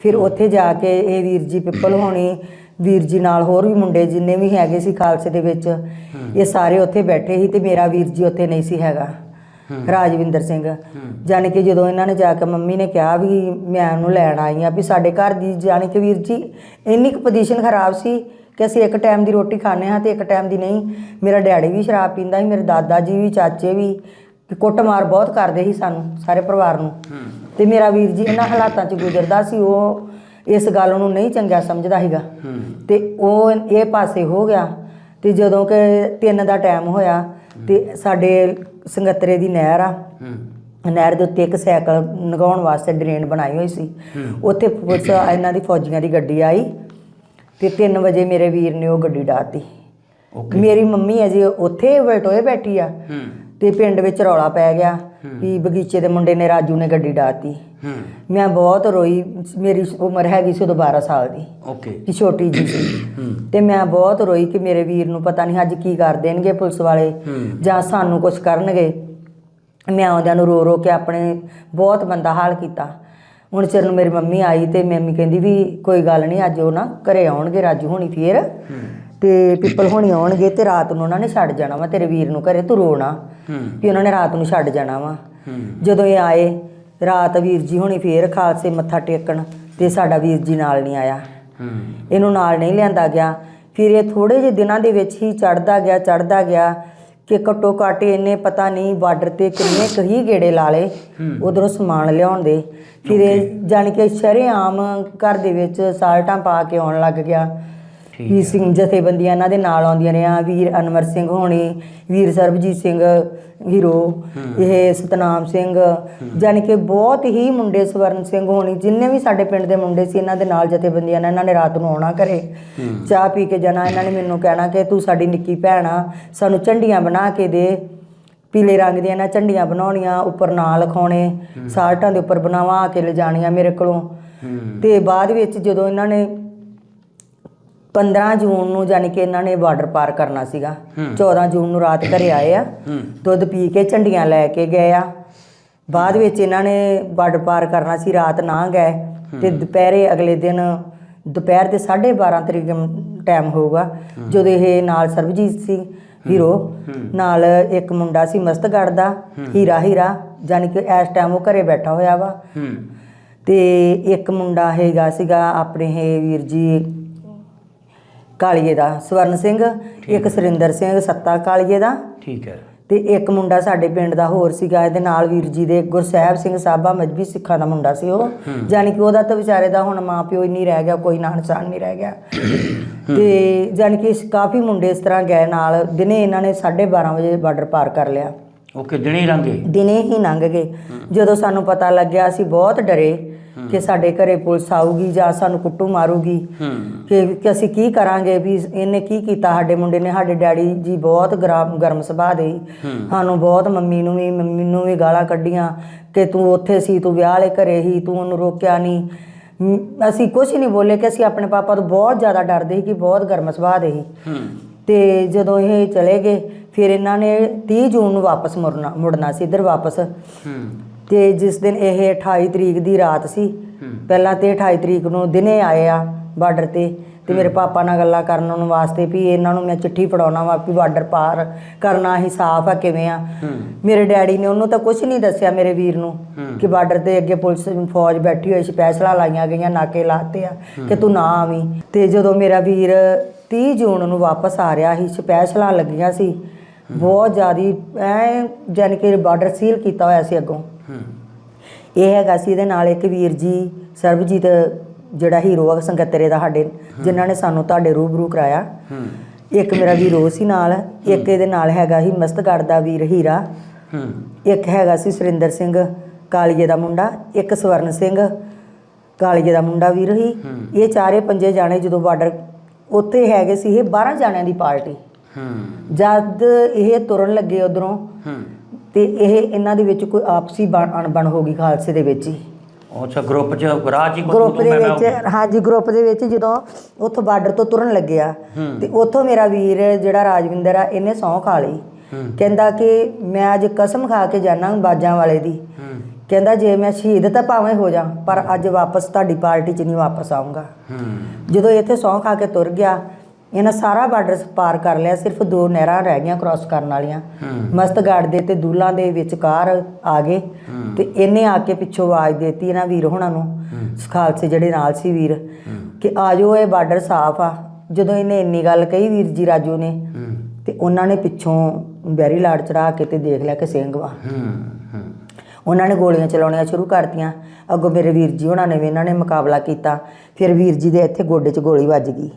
ਫਿਰ ਉੱਥੇ ਜਾ ਕੇ ਇਹ ਵੀਰ ਜੀ ਪਿੱਪਲ ਹੋਣੀ ਵੀਰ ਜੀ ਨਾਲ ਹੋਰ ਵੀ ਮੁੰਡੇ ਜਿੰਨੇ ਵੀ ਹੈਗੇ ਸੀ ਖਾਲਸੇ ਦੇ ਵਿੱਚ ਇਹ ਸਾਰੇ ਉੱਥੇ ਬੈਠੇ ਸੀ ਤੇ ਮੇਰਾ ਵੀਰ ਜੀ ਉੱਥੇ ਨਹੀਂ ਸੀ ਹੈਗਾ ਰਾਜਵਿੰਦਰ ਸਿੰਘ। ਜਾਣੀ ਕਿ ਜਦੋਂ ਇਹਨਾਂ ਨੇ ਜਾ ਕੇ ਮੰਮੀ ਨੇ ਕਿਹਾ ਵੀ ਮੈਂ ਉਹਨੂੰ ਲੈਣ ਆਈ ਆ ਵੀ ਸਾਡੇ ਘਰ ਦੀ ਜਾਣੀ ਕਿ ਵੀਰ ਜੀ ਇੰਨੀ ਕੁ ਪੋਜੀਸ਼ਨ ਖਰਾਬ ਸੀ ਕਿ ਅਸੀਂ ਇੱਕ ਟਾਈਮ ਦੀ ਰੋਟੀ ਖਾਂਦੇ ਹਾਂ ਤੇ ਇੱਕ ਟਾਈਮ ਦੀ ਨਹੀਂ। ਮੇਰਾ ਡੈਡੀ ਵੀ ਸ਼ਰਾਬ ਪੀਂਦਾ ਸੀ ਮੇਰੇ ਦਾਦਾ ਜੀ ਵੀ ਚਾਚੇ ਵੀ ਕੁੱਟਮਾਰ ਬਹੁਤ ਕਰਦੇ ਸੀ ਸਾਨੂੰ ਸਾਰੇ ਪਰਿਵਾਰ ਨੂੰ। ਤੇ ਮੇਰਾ ਵੀਰ ਜੀ ਇਹਨਾਂ ਹਾਲਾਤਾਂ 'ਚ ਗੁਜ਼ਰਦਾ ਸੀ ਉਹ ਇਸ ਗੱਲ ਨੂੰ ਨਹੀਂ ਚੰਗਾ ਸਮਝਦਾ ਸੀਗਾ। ਤੇ ਉਹ ਇਹ ਪਾਸੇ ਹੋ ਗਿਆ ਤੇ ਜਦੋਂ ਕਿ 3 ਦਾ ਟਾਈਮ ਹੋਇਆ ਤੇ ਸਾਡੇ ਸੰਗਤਰੇ ਦੀ ਨਹਿਰ ਆ। ਨਹਿਰ ਦੇ ਉੱਤੇ ਇੱਕ ਸਾਈਕਲ ਲਗਾਉਣ ਵਾਸਤੇ ਡਰੇਨ ਬਣਾਈ ਹੋਈ ਸੀ। ਉੱਥੇ ਪੁਲਿਸ ਇਹਨਾਂ ਦੀ ਫੌਜੀਆਂ ਦੀ ਗੱਡੀ ਆਈ ਤੇ 3 ਵਜੇ ਮੇਰੇ ਵੀਰ ਨੇ ਉਹ ਗੱਡੀ ਡਾਤੀ ਮੇਰੀ ਮੰਮੀ ਅਜੇ ਉੱਥੇ ਵਲਟੋਏ ਬੈਠੀ ਆ। ਤੇ ਪਿੰਡ ਵਿੱਚ ਰੌਲਾ ਪੈ ਗਿਆ ਵੀ ਬਗੀਚੇ ਦੇ ਮੁੰਡੇ ਨੇ ਰਾਜੂ ਨੇ ਗੱਡੀ ਡਾਤੀ। ਮੈਂ ਬਹੁਤ ਰੋਈ ਮੇਰੀ ਉਮਰ ਹੈਗੀ ਸੀ ਉਦੋਂ 12 ਸਾਲ ਦੀ। ਓਕੇ। ਕਿ ਛੋਟੀ ਜੀ ਸੀ। ਤੇ ਮੈਂ ਬਹੁਤ ਰੋਈ ਕਿ ਮੇਰੇ ਵੀਰ ਨੂੰ ਪਤਾ ਨਹੀਂ ਅੱਜ ਕੀ ਕਰ ਦੇਣਗੇ ਪੁਲਿਸ ਵਾਲੇ ਜਾਂ ਸਾਨੂੰ ਕੁਝ ਕਰਨਗੇ। ਮੈਂ ਆਉਂਦਿਆਂ ਨੂੰ ਰੋ ਰੋ ਕੇ ਆਪਣੇ ਬਹੁਤ ਮੰਦਾ ਹਾਲ ਕੀਤਾ। ਹੁਣ ਚਿਰ ਨੂੰ ਮੇਰੀ ਮੰਮੀ ਆਈ ਤੇ ਮੰਮੀ ਕਹਿੰਦੀ ਵੀ ਕੋਈ ਗੱਲ ਨਹੀਂ ਅੱਜ ਉਹ ਨਾ ਘਰੇ ਆਉਣਗੇ ਰਾਜੂ ਹੋਣੀ ਫੇਰ। ਤੇ ਪਿੱਪਲ ਹੋਣੀ ਆਉਣਗੇ ਤੇ ਰਾਤ ਨੂੰ ਉਹਨਾਂ ਨੇ ਛੱਡ ਜਾਣਾ ਵਾ ਤੇਰੇ ਵੀਰ ਨੂੰ ਘਰੇ ਤੂੰ ਰੋਣਾ ਵੀ ਉਹਨਾਂ ਨੇ ਰਾਤ ਨੂੰ ਛੱਡ ਜਾਣਾ ਵਾ। ਜਦੋਂ ਇਹ ਆਏ ਰਾਤ ਵੀਰ ਜੀ ਹੋਣੀ ਫੇਰ ਖਾਲਸੇ ਮੱਥਾ ਟੇਕਣ ਤੇ ਸਾਡਾ ਵੀਰ ਜੀ ਨਾਲ ਨਹੀਂ ਆਇਆ। ਇਹਨੂੰ ਨਾਲ ਨਹੀਂ ਲਿਆਂਦਾ ਗਿਆ। ਫਿਰ ਇਹ ਥੋੜੇ ਜਿਹੇ ਦਿਨਾਂ ਦੇ ਵਿੱਚ ਹੀ ਚੜਦਾ ਗਿਆ ਚੜਦਾ ਗਿਆ ਕਿ ਘੱਟੋ ਘੱਟ ਇਹਨੇ ਪਤਾ ਨਹੀਂ ਬਾਰਡਰ ਤੇ ਕਿੰਨੇ ਕਹੀ ਗੇੜੇ ਲਾ ਲਏ ਉਧਰੋਂ ਸਮਾਨ ਲਿਆਉਣ ਦੇ। ਫਿਰ ਇਹ ਜਾਣੀ ਕਿ ਸ਼ਰੇਆਮ ਘਰ ਦੇ ਵਿੱਚ ਸਾਲਟਾਂ ਪਾ ਕੇ ਆਉਣ ਲੱਗ ਗਿਆ। ਵੀ ਸਿੰਘ ਜਥੇਬੰਦੀਆਂ ਇਹਨਾਂ ਦੇ ਨਾਲ ਆਉਂਦੀਆਂ ਰਹੀਆਂ ਵੀਰ ਅਨਵਰ ਸਿੰਘ ਹੋਣੀ ਵੀਰ ਸਰਬਜੀਤ ਸਿੰਘ ਹੀਰੋ ਇਹ ਸਤਨਾਮ ਸਿੰਘ ਜਾਣੀ ਕਿ ਬਹੁਤ ਹੀ ਮੁੰਡੇ ਸਵਰਨ ਸਿੰਘ ਹੋਣੀ ਜਿੰਨੇ ਵੀ ਸਾਡੇ ਪਿੰਡ ਦੇ ਮੁੰਡੇ ਸੀ ਇਹਨਾਂ ਦੇ ਨਾਲ ਜਥੇਬੰਦੀਆਂ ਨਾਲ ਇਹਨਾਂ ਨੇ ਰਾਤ ਨੂੰ ਆਉਣਾ ਘਰੇ। ਚਾਹ ਪੀ ਕੇ ਜਾਣਾ ਇਹਨਾਂ ਨੇ ਮੈਨੂੰ ਕਹਿਣਾ ਕਿ ਤੂੰ ਸਾਡੀ ਨਿੱਕੀ ਭੈਣ ਆ ਸਾਨੂੰ ਝੰਡੀਆਂ ਬਣਾ ਕੇ ਦੇ ਪੀਲੇ ਰੰਗ ਦੀਆਂ ਨਾ ਝੰਡੀਆਂ ਬਣਾਉਣੀਆਂ ਉੱਪਰ ਨਾਂ ਲਿਖਾਉਣੇ ਸਾਲਟਾਂ ਦੇ ਉੱਪਰ ਬਣਾਵਾ ਕੇ ਲਿਜਾਣੀਆਂ ਮੇਰੇ ਕੋਲੋਂ। ਤੇ ਬਾਅਦ ਵਿੱਚ ਜਦੋਂ ਇਹਨਾਂ ਨੇ 15 ਜੂਨ ਨੂੰ ਯਾਨੀ ਕਿ ਇਹਨਾਂ ਨੇ ਬਾਰਡਰ ਪਾਰ ਕਰਨਾ ਸੀਗਾ। 14 ਜੂਨ ਨੂੰ ਰਾਤ ਘਰੇ ਆਏ ਆ। ਦੁੱਧ ਪੀ ਕੇ ਝੰਡੀਆਂ ਲੈ ਕੇ ਗਏ ਆ। ਬਾਅਦ ਵਿੱਚ ਇਹਨਾਂ ਨੇ ਬਾਰਡਰ ਪਾਰ ਕਰਨਾ ਸੀ ਰਾਤ ਨਾ ਗਏ। ਤੇ ਦੁਪਹਿਰੇ ਅਗਲੇ ਦਿਨ ਦੁਪਹਿਰ ਦੇ 12:30 ਤਰੀਕ ਟਾਈਮ ਹੋਊਗਾ ਜਦੋਂ ਇਹ ਨਾਲ ਸਰਬਜੀਤ ਸੀ ਹੀਰੋ। ਨਾਲ ਇੱਕ ਮੁੰਡਾ ਸੀ ਮਸਤਗੜ ਦਾ ਹੀਰਾ ਹੀਰਾ ਯਾਨੀ ਕਿ ਇਸ ਟਾਈਮ ਉਹ ਘਰੇ ਬੈਠਾ ਹੋਇਆ ਵਾ। ਤੇ ਇੱਕ ਮੁੰਡਾ ਹੈਗਾ ਸੀਗਾ ਆਪਣੇ ਇਹ ਵੀਰ ਜੀ ਕਾਲੀਏ ਦਾ ਸਵਰਨ ਸਿੰਘ ਇੱਕ ਸੁਰਿੰਦਰ ਸਿੰਘ ਸੱਤਾ ਕਾਲੀਏ ਦਾ। ਠੀਕ ਹੈ। ਤੇ ਇੱਕ ਮੁੰਡਾ ਸਾਡੇ ਪਿੰਡ ਦਾ ਹੋਰ ਸੀਗਾ ਇਹਦੇ ਨਾਲ ਵੀਰ ਜੀ ਦੇ ਗੁਰਸਹਿਬ ਸਿੰਘ ਸਾਬਾ ਮਜਬੀ ਸਿੱਖਾਂ ਦਾ ਮੁੰਡਾ ਸੀ ਉਹ। ਯਾਨੀ ਕਿ ਉਹਦਾ ਤਾਂ ਵਿਚਾਰੇ ਦਾ ਹੁਣ ਮਾਂ ਪਿਓ ਹੀ ਨਹੀਂ ਰਹਿ ਗਿਆ ਕੋਈ ਨਾਂ ਨਿਸ਼ਾਨ ਨਹੀਂ ਰਹਿ ਗਿਆ। ਤੇ ਯਾਨੀ ਕਿ ਕਾਫੀ ਮੁੰਡੇ ਇਸ ਤਰ੍ਹਾਂ ਗਏ ਨਾਲ ਦਿਨੇ ਇਹਨਾਂ ਨੇ 12:30 ਵਜੇ ਬਾਰਡਰ ਪਾਰ ਕਰ ਲਿਆ। ਉਹ ਕਿਦਣੇ ਲੰਘੇ ਦਿਨੇ ਹੀ ਲੰਘ ਗਏ। ਜਦੋਂ ਸਾਨੂੰ ਪਤਾ ਲੱਗਿਆ ਅਸੀਂ ਬਹੁਤ ਡਰੇ। ਕਿ ਸਾਡੇ ਘਰੇ ਪੁਲਿਸ ਆਊਗੀ ਜਾਂ ਸਾਨੂੰ ਕੁੱਟੂ ਮਾਰੂਗੀ। ਕਿ ਕਿ ਅਸੀਂ ਕੀ ਕਰਾਂਗੇ ਵੀ ਇਹਨੇ ਕੀ ਕੀਤਾ? ਸਾਡੇ ਮੁੰਡੇ ਨੇ ਸਾਡੇ ਡੈਡੀ ਜੀ ਬਹੁਤ ਗਰਮ ਗਰਮ ਸੁਭਾਅ ਦੇ। ਸਾਨੂੰ ਬਹੁਤ ਮੰਮੀ ਨੂੰ ਵੀ ਮੰਮੀ ਨੂੰ ਵੀ ਗਾਲਾਂ ਕੱਢੀਆਂ ਕਿ ਤੂੰ ਉੱਥੇ ਸੀ ਤੂੰ ਵਿਆਹ ਵਾਲੇ ਘਰੇ ਹੀ ਤੂੰ ਉਹਨੂੰ ਰੋਕਿਆ ਨਹੀਂ ਅਸੀਂ ਕੁਝ ਨਹੀਂ ਬੋਲੇ ਕਿ ਅਸੀਂ ਆਪਣੇ ਪਾਪਾ ਤੋਂ ਬਹੁਤ ਜ਼ਿਆਦਾ ਡਰਦੇ ਸੀ ਕਿ ਬਹੁਤ ਗਰਮ ਸੁਭਾਅ ਦੇ ਸੀ। ਤੇ ਜਦੋਂ ਇਹ ਚਲੇ ਗਏ ਫਿਰ ਇਹਨਾਂ ਨੇ 30 ਜੂਨ ਨੂੰ ਵਾਪਸ ਮੁੜਨਾ ਮੁੜਨਾ ਸੀ ਇੱਧਰ ਵਾਪਸ। ਹੂੰ। ਤੇ ਜਿਸ ਦਿਨ ਇਹ 28 ਤਰੀਕ ਦੀ ਰਾਤ ਸੀ ਪਹਿਲਾਂ ਤੇ 28 ਤਰੀਕ ਨੂੰ ਦਿਨੇ ਆਏ ਆ ਬਾਰਡਰ ਤੇ ਤੇ ਮੇਰੇ ਪਾਪਾ ਨਾਲ ਗੱਲਾਂ ਕਰਨ ਨੂੰ ਵਾਸਤੇ ਵੀ ਇਹਨਾਂ ਨੂੰ ਮੈਂ ਚਿੱਠੀ ਫੜਾਉਣਾ ਵਾ ਵੀ ਬਾਰਡਰ ਪਾਰ ਕਰਨਾ ਹੀ ਸਾਫ਼ ਆ ਕਿਵੇਂ ਆ। ਮੇਰੇ ਡੈਡੀ ਨੇ ਉਹਨੂੰ ਤਾਂ ਕੁਝ ਨਹੀਂ ਦੱਸਿਆ ਮੇਰੇ ਵੀਰ ਨੂੰ ਕਿ ਬਾਰਡਰ ਤੇ ਅੱਗੇ ਪੁਲਿਸ ਫੌਜ ਬੈਠੀ ਹੋਈ ਸਪੈਸ਼ਲਾਂ ਲਾਈਆਂ ਗਈਆਂ ਨਾਕੇ ਲਾਤੇ ਆ ਕਿ ਤੂੰ ਨਾ ਆਵੀਂ। ਤੇ ਜਦੋਂ ਮੇਰਾ ਵੀਰ 30 ਜੂਨ ਨੂੰ ਵਾਪਸ ਆ ਰਿਹਾ ਸੀ ਸਪੈਸ਼ਲਾਂ ਲੱਗੀਆਂ ਸੀ ਬਹੁਤ ਜ਼ਿਆਦੀ ਐ ਜਾਨ ਕਿ ਬਾਰਡਰ ਸੀਲ ਕੀਤਾ ਹੋਇਆ ਸੀ ਅੱਗੋਂ। ਇਹ ਹੈਗਾ ਸੀ ਇਹਦੇ ਨਾਲ ਇੱਕ ਵੀਰ ਜੀ, ਸਰਬਜੀਤ ਜਿਹੜਾ ਹੀਰੋ ਆ ਸੰਗਤਰੇ ਦਾ ਸਾਡੇ, ਜਿਨ੍ਹਾਂ ਨੇ ਸਾਨੂੰ ਤੁਹਾਡੇ ਰੂਬਰੂ ਕਰਾਇਆ। ਇੱਕ ਮੇਰਾ ਵੀਰ ਉਹ ਸੀ ਨਾਲ, ਇੱਕ ਇਹਦੇ ਨਾਲ ਹੈਗਾ ਸੀ ਮਸਤਗੜ ਦਾ ਵੀਰ ਹੀਰਾ। ਇੱਕ ਹੈਗਾ ਸੀ ਸੁਰਿੰਦਰ ਸਿੰਘ, ਕਾਲੀਏ ਦਾ ਮੁੰਡਾ, ਇੱਕ ਸਵਰਨ ਸਿੰਘ, ਕਾਲੀਏ ਦਾ ਮੁੰਡਾ ਵੀਰ ਹੀ ਇਹ ਚਾਰੇ ਪੰਜੇ ਜਾਣੇ ਜਦੋਂ ਬਾਰਡਰ ਉੱਥੇ ਹੈਗੇ ਸੀ, ਇਹ 12 ਜਾਣਿਆਂ ਦੀ ਪਾਰਟੀ। ਜਦ ਇਹ ਤੁਰਨ ਲੱਗੇ ਉਧਰੋਂ ਤੇ ਇਹ ਇਹਨਾਂ ਦੇ ਵਿੱਚ ਕੋਈ ਆਪਸੀ ਬਣ- ਅਣਬਣ ਹੋ ਗਈ ਖਾਲਸੇ ਦੇ ਵਿੱਚ ਹੀ। ਅੱਛਾ ਗਰੁੱਪ ਚ ਰਾਜ ਹੀ ਗਰੁੱਪ ਦੇ ਵਿੱਚ ਹਾਂਜੀ ਗਰੁੱਪ ਦੇ ਵਿੱਚ ਜਦੋਂ ਉੱਥੋਂ ਬਾਰਡਰ ਤੋਂ ਤੁਰਨ ਲੱਗਿਆ ਤੇ ਉੱਥੋਂ ਮੇਰਾ ਵੀਰ ਜਿਹੜਾ ਰਾਜਵਿੰਦਰ ਆ ਇਹਨੇ ਸਹੁੰ ਖਾ ਲਈ। ਕਹਿੰਦਾ ਕਿ ਮੈਂ ਅੱਜ ਕਸਮ ਖਾ ਕੇ ਜਾਣਾ ਬਾਜਾਂ ਵਾਲੇ ਦੀ। ਕਹਿੰਦਾ ਜੇ ਮੈਂ ਸ਼ਹੀਦ ਤਾਂ ਭਾਵੇਂ ਹੋ ਜਾ ਪਰ ਅੱਜ ਵਾਪਸ ਤੁਹਾਡੀ ਪਾਰਟੀ 'ਚ ਨਹੀਂ ਵਾਪਸ ਆਉਂਗਾ ਹੂੰ। ਜਦੋਂ ਇੱਥੇ ਸਹੁੰ ਖਾ ਕੇ ਤੁਰ ਗਿਆ ਇਹਨਾਂ ਸਾਰਾ ਬਾਰਡਰ ਪਾਰ ਕਰ ਲਿਆ ਸਿਰਫ ਦੋ ਨਹਿਰਾਂ ਰਹਿ ਗਈਆਂ ਕ੍ਰਾਸ ਕਰਨ ਵਾਲੀਆਂ। ਮਸਤਗੜ ਦੇ ਤੇ ਦੂਲਾਂ ਦੇ ਵਿਚਕਾਰ ਆ ਗਏ। ਤੇ ਇਹਨੇ ਆ ਕੇ ਪਿੱਛੋਂ ਆਵਾਜ਼ ਦੇਤੀ ਇਹਨਾਂ ਵੀਰ ਹੋਣਾ ਨੂੰ ਖਾਲਸੇ ਜਿਹੜੇ ਨਾਲ ਸੀ ਵੀਰ ਕਿ ਆਜੋ ਇਹ ਬਾਰਡਰ ਸਾਫ਼ ਆ। ਜਦੋਂ ਇਹਨੇ ਇੰਨੀ ਗੱਲ ਕਹੀ ਵੀਰ ਜੀ ਰਾਜੂ ਨੇ ਤੇ ਉਹਨਾਂ ਨੇ ਪਿੱਛੋਂ ਬੈਰੀ ਲਾੜ ਚੜਾ ਕੇ ਤੇ ਦੇਖ ਲਿਆ ਕਿ ਸਿੰਘ ਵਾ। ਉਹਨਾਂ ਨੇ ਗੋਲੀਆਂ ਚਲਾਉਣੀਆਂ ਸ਼ੁਰੂ ਕਰਤੀਆਂ। ਅੱਗੋਂ ਮੇਰੇ ਵੀਰ ਜੀ ਉਹਨਾਂ ਨੇ ਵੀ ਇਹਨਾਂ ਨੇ ਮੁਕਾਬਲਾ ਕੀਤਾ। ਫਿਰ ਵੀਰ ਜੀ ਦੇ ਇੱਥੇ ਗੋਡੇ 'ਚ ਗੋਲੀ ਵੱਜ ਗਈ।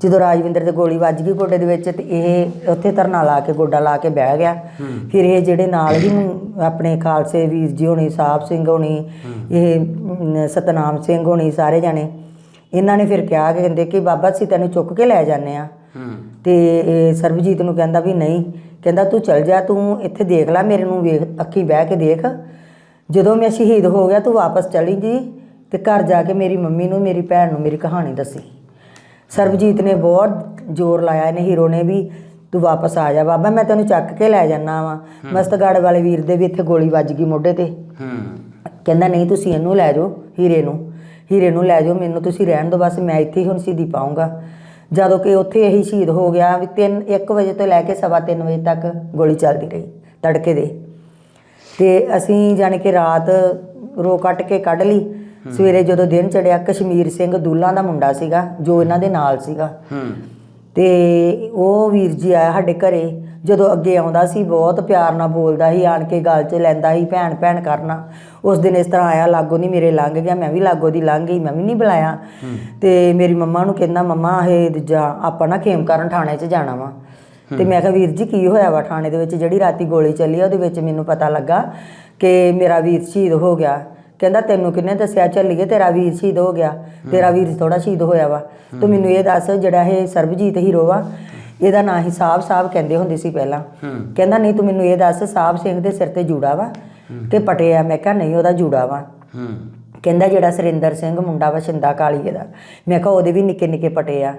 ਜਦੋਂ ਰਾਜਵਿੰਦਰ ਦੇ ਗੋਲੀ ਵੱਜ ਗਈ ਗੋਡੇ ਦੇ ਵਿੱਚ ਤੇ ਇਹ ਉੱਥੇ ਧਰਨਾ ਲਾ ਕੇ ਗੋਡਾ ਲਾ ਕੇ ਬਹਿ ਗਿਆ। ਫਿਰ ਇਹ ਜਿਹੜੇ ਨਾਲ ਹੀ ਆਪਣੇ ਖਾਲਸੇ ਵੀਰ ਜੀ ਹੋਣੀ ਸਾਹਿਬ ਸਿੰਘ ਹੋਣੀ ਇਹ ਸਤਨਾਮ ਸਿੰਘ ਹੋਣੀ ਸਾਰੇ ਜਾਣੇ ਇਹਨਾਂ ਨੇ ਫਿਰ ਕਿਹਾ ਕਿ ਕਹਿੰਦੇ ਕਿ ਬਾਬਾ ਅਸੀਂ ਤੈਨੂੰ ਚੁੱਕ ਕੇ ਲੈ ਜਾਂਦੇ ਆ ਤੇ ਇਹ ਸਰਬਜੀਤ ਨੂੰ ਕਹਿੰਦਾ ਵੀ ਨਹੀਂ ਕਹਿੰਦਾ ਤੂੰ ਚੱਲ ਜਾ ਤੂੰ ਇੱਥੇ ਦੇਖ ਲੈ ਮੇਰੇ ਨੂੰ ਵੇਖ ਅੱਖੀ ਬਹਿ ਕੇ ਦੇਖ। ਜਦੋਂ ਮੈਂ ਸ਼ਹੀਦ ਹੋ ਗਿਆ ਤੂੰ ਵਾਪਸ ਚਲੀ ਜੀ ਤੇ ਘਰ ਜਾ ਕੇ ਮੇਰੀ ਮੰਮੀ ਨੂੰ ਮੇਰੀ ਭੈਣ ਨੂੰ ਮੇਰੀ ਕਹਾਣੀ ਦੱਸੀ। ਸਰਬਜੀਤ ਨੇ ਬਹੁਤ ਜ਼ੋਰ ਲਾਇਆ ਇਹਨੇ ਹੀਰੋ ਨੇ ਵੀ ਤੂੰ ਵਾਪਸ ਆ ਜਾ ਬਾਬਾ ਮੈਂ ਤੈਨੂੰ ਚੱਕ ਕੇ ਲੈ ਜਾਣਾ ਵਾ। ਮਸਤਗੜ ਵਾਲੇ ਵੀਰ ਦੇ ਵੀ ਇੱਥੇ ਗੋਲੀ ਵੱਜ ਗਈ ਮੋਢੇ ਤੇ। ਹੂੰ। ਕਹਿੰਦਾ ਨਹੀਂ ਤੁਸੀਂ ਇਹਨੂੰ ਲੈ ਜਾਓ ਹੀਰੇ ਨੂੰ। ਹੀਰੇ ਨੂੰ ਲੈ ਜਾਓ ਮੈਨੂੰ ਤੁਸੀਂ ਰਹਿਣ ਦਿਓ ਬਸ ਮੈਂ ਇੱਥੇ ਹੀ ਹੁਣ ਸ਼ਹੀਦੀ ਪਾਉਂਗਾ ਜਦੋਂ ਕਿ ਉੱਥੇ ਇਹੀ ਸ਼ਹੀਦ ਹੋ ਗਿਆ ਵੀ 3 1 ਵਜੇ ਤੋਂ ਲੈ ਕੇ ਸਵਾ ਤਿੰਨ ਵਜੇ ਤੱਕ ਗੋਲੀ ਚੱਲਦੀ ਰਹੀ ਤੜਕੇ ਦੇ। ਤੇ ਅਸੀਂ ਜਾਣੀ ਕਿ ਰਾਤ ਰੋ ਕੱਟ ਕੇ ਕੱਢ ਲਈ ਸਵੇਰੇ ਜਦੋਂ ਦਿਨ ਚੜਿਆ ਕਸ਼ਮੀਰ ਸਿੰਘ ਦੂਲਾਂ ਦਾ ਮੁੰਡਾ ਸੀਗਾ ਜੋ ਇਹਨਾਂ ਦੇ ਨਾਲ ਸੀਗਾ। ਹੂੰ। ਤੇ ਉਹ ਵੀਰ ਜੀ ਆਇਆ ਸਾਡੇ ਘਰੇ ਜਦੋਂ ਅੱਗੇ ਆਉਂਦਾ ਸੀ ਬਹੁਤ ਪਿਆਰ ਨਾਲ ਬੋਲਦਾ ਸੀ ਆਣ ਕੇ ਗੱਲ 'ਚ ਲੈਂਦਾ ਸੀ ਭੈਣ ਭੈਣ ਕਰਨਾ। ਉਸ ਦਿਨ ਇਸ ਤਰ੍ਹਾਂ ਆਇਆ ਲਾਗੋ ਨਹੀਂ ਮੇਰੇ ਲੰਘ ਗਿਆ ਮੈਂ ਵੀ ਲਾਗੋ ਦੀ ਲੰਘ ਗਈ ਮੈਂ ਵੀ ਨਹੀਂ ਬੁਲਾਇਆ। ਤੇ ਮੇਰੀ ਮੰਮਾ ਨੂੰ ਕਹਿੰਦਾ ਮੰਮਾ ਇਹ ਦੂਜਾ ਆਪਾਂ ਨਾ ਖੇਮ ਕਰਨ ਥਾਣੇ 'ਚ ਜਾਣਾ ਵਾ। ਤੇ ਮੈਂ ਕਿਹਾ ਵੀਰ ਜੀ ਕੀ ਹੋਇਆ ਵਾ ਥਾਣੇ ਦੇ ਵਿੱਚ? ਜਿਹੜੀ ਰਾਤੀ ਗੋਲੀ ਚੱਲੀ ਆ ਉਹਦੇ ਵਿੱਚ ਮੈਨੂੰ ਪਤਾ ਲੱਗਾ ਕਿ ਮੇਰਾ ਵੀਰ ਸ਼ਹੀਦ ਹੋ ਗਿਆ। ਕਹਿੰਦਾ ਤੈਨੂੰ ਕਿਹਨੇ ਦੱਸਿਆ ਚੱਲੀਏ ਤੇਰਾ ਵੀਰ ਸ਼ਹੀਦ ਹੋ ਗਿਆ। ਤੇਰਾ ਵੀਰ ਥੋੜਾ ਸ਼ਹੀਦ ਹੋਇਆ ਵਾ। ਤੂੰ ਮੈਨੂੰ ਇਹ ਦੱਸ ਜਿਹੜਾ ਇਹ ਸਰਬਜੀਤ ਹੀਰੋ ਵਾ ਇਹਦਾ ਨਾਂ ਹੀ ਸਾਹਿਬ ਸਾਹਿਬ ਕਹਿੰਦੇ ਹੁੰਦੇ ਸੀ ਪਹਿਲਾਂ। ਕਹਿੰਦਾ ਨਹੀਂ ਤੂੰ ਮੈਨੂੰ ਇਹ ਦੱਸ ਸਾਹਿਬ ਸਿੰਘ ਦੇ ਸਿਰ ਤੇ ਜੂੜਾ ਵਾ ਕਿ ਪਟਿਆ? ਮੈਂ ਕਿਹਾ ਨਹੀਂ ਉਹਦਾ ਜੂੜਾ ਵਾ। ਕਹਿੰਦਾ ਜਿਹੜਾ ਸੁਰਿੰਦਰ ਸਿੰਘ ਮੁੰਡਾ ਵਾ ਸ਼ਿੰਦਾ ਕਾਲੀਏ ਦਾ ਮੈਂ ਕਿਹਾ ਉਹਦੇ ਵੀ ਨਿੱਕੇ ਨਿੱਕੇ ਪਟੇ ਆ।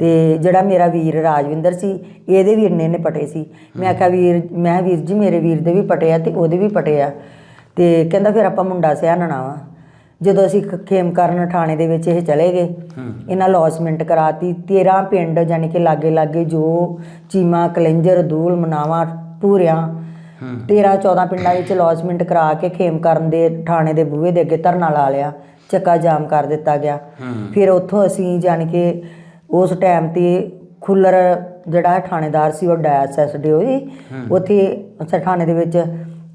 ਤੇ ਜਿਹੜਾ ਮੇਰਾ ਵੀਰ ਰਾਜਵਿੰਦਰ ਸੀ ਇਹਦੇ ਵੀ ਇੰਨੇ ਨੇ ਪਟੇ ਸੀ। ਮੈਂ ਕਿਹਾ ਵੀਰ ਮੈਂ ਵੀਰ ਜੀ ਮੇਰੇ ਵੀਰ ਦੇ ਵੀ ਪਟੇ ਆ ਤੇ ਉਹਦੇ ਵੀ ਪਟੇ ਆ। ਤੇ ਕਹਿੰਦਾ ਫਿਰ ਆਪਾਂ ਮੁੰਡਾ ਸਿਆਣਨਾ ਵਾ। ਜਦੋਂ ਅਸੀਂ ਖੇਮਕਰਨ ਥਾਣੇ ਦੇ ਵਿੱਚ ਇਹ ਚਲੇ ਗਏ ਇਹਨਾਂ ਲੌਸਮੈਂਟ ਕਰਾਤੀ। 13 ਪਿੰਡ ਯਾਨੀ ਕਿ ਲਾਗੇ ਲਾਗੇ ਜੋ ਚੀਮਾ ਕਲੰਜਰ ਦੂਲ ਮਨਾਵਾ ਪੂਰਿਆਂ ਹੂੰ। 13 14 ਪਿੰਡਾਂ ਵਿੱਚ ਲੌਜਮੈਂਟ ਕਰਾ ਕੇ ਖੇਮ ਕਰਨ ਦੇ ਥਾਣੇ ਦੇ ਬੂਹੇ ਦੇ ਅੱਗੇ ਧਰਨਾ ਲਾ ਲਿਆ ਚੱਕਾ ਜਾਮ ਕਰ ਦਿੱਤਾ ਗਿਆ। ਫਿਰ ਉੱਥੋਂ ਅਸੀਂ ਜਾਣ ਕੇ ਉਸ ਟਾਈਮ ਤੇ ਖੁੱਲਰ ਜਿਹੜਾ ਥਾਣੇਦਾਰ ਸੀ ਉਹ ਐਸਐਸਡੀਓ ਜੀ ਉੱਥੇ ਅੱਛਾ ਥਾਣੇ ਦੇ ਵਿੱਚ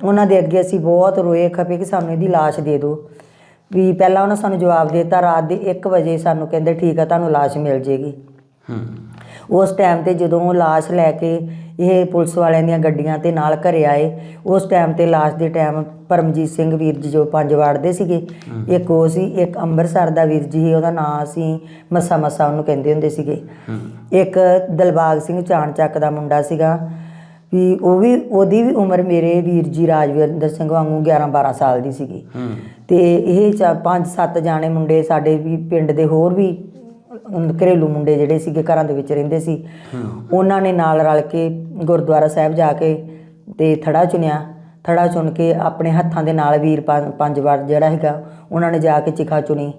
ਉਹਨਾਂ ਦੇ ਅੱਗੇ ਅਸੀਂ ਬਹੁਤ ਰੋਏ ਖਪੇ ਕਿ ਸਾਨੂੰ ਇਹਦੀ ਲਾਸ਼ ਦੇ ਦਿਓ। ਵੀ ਪਹਿਲਾਂ ਉਹਨਾਂ ਸਾਨੂੰ ਜਵਾਬ ਦਿੱਤਾ ਰਾਤ ਦੇ 1 ਵਜੇ ਸਾਨੂੰ ਕਹਿੰਦੇ ਠੀਕ ਆ ਤੁਹਾਨੂੰ ਲਾਸ਼ ਮਿਲ ਜੇਗੀ। ਹੂੰ। ਉਸ ਟਾਈਮ ਤੇ ਜਦੋਂ ਉਹ ਲਾਸ਼ ਲੈ ਕੇ ਇਹ ਪੁਲਿਸ ਵਾਲਿਆਂ ਦੀਆਂ ਗੱਡੀਆਂ ਤੇ ਨਾਲ ਘਰੇ ਆਏ ਉਸ ਟਾਈਮ ਤੇ ਲਾਸ਼ ਦੇ ਟਾਈਮ ਪਰਮਜੀਤ ਸਿੰਘ ਵੀਰ ਜੀ ਜੋ ਪੰਜ ਵਾਰਡ ਦੇ ਸੀਗੇ ਇੱਕ ਉਹ ਸੀ ਇੱਕ ਅੰਮ੍ਰਿਤਸਰ ਦਾ ਵੀਰ ਜੀ ਸੀ, ਉਹਦਾ ਨਾਂ ਸੀ ਮੱਸਾ ਮੱਸਾ ਉਹਨੂੰ ਕਹਿੰਦੇ ਹੁੰਦੇ ਸੀਗੇ। ਇੱਕ ਦਿਲਬਾਗ ਸਿੰਘ ਚਾਣਚੱਕ ਦਾ ਮੁੰਡਾ ਸੀਗਾ ਵੀ ਉਹ ਵੀ ਉਹਦੀ ਵੀ ਉਮਰ ਮੇਰੇ ਵੀਰ ਜੀ ਰਾਜਵਿੰਦਰ ਸਿੰਘ ਵਾਂਗੂ 11 12 ਸਾਲ ਦੀ ਸੀਗੀ। ਤੇ ਇਹ ਚਾ- ਪੰਜ ਸੱਤ ਜਾਣੇ ਮੁੰਡੇ ਸਾਡੇ ਵੀ ਪਿੰਡ ਦੇ ਹੋਰ ਵੀ ਅਮ, ਘਰੇਲੂ ਮੁੰਡੇ ਜਿਹੜੇ ਸੀਗੇ ਘਰਾਂ ਦੇ ਵਿੱਚ ਰਹਿੰਦੇ ਸੀ। ਉਹਨਾਂ ਨੇ ਨਾਲ ਰਲ ਕੇ ਗੁਰਦੁਆਰਾ ਸਾਹਿਬ ਜਾ ਕੇ ਤੇ ਥੜਾ ਚੁਣਿਆ। ਥੜਾ ਚੁਣ ਕੇ ਆਪਣੇ ਹੱਥਾਂ ਦੇ ਨਾਲ ਵੀਰ ਪੰਜ- ਪੰਜ ਵਾਰ ਜਿਹੜਾ ਹੈਗਾ ਉਹਨਾਂ ਨੇ ਜਾ ਕੇ ਚਿਖਾ ਚੁਣੀ।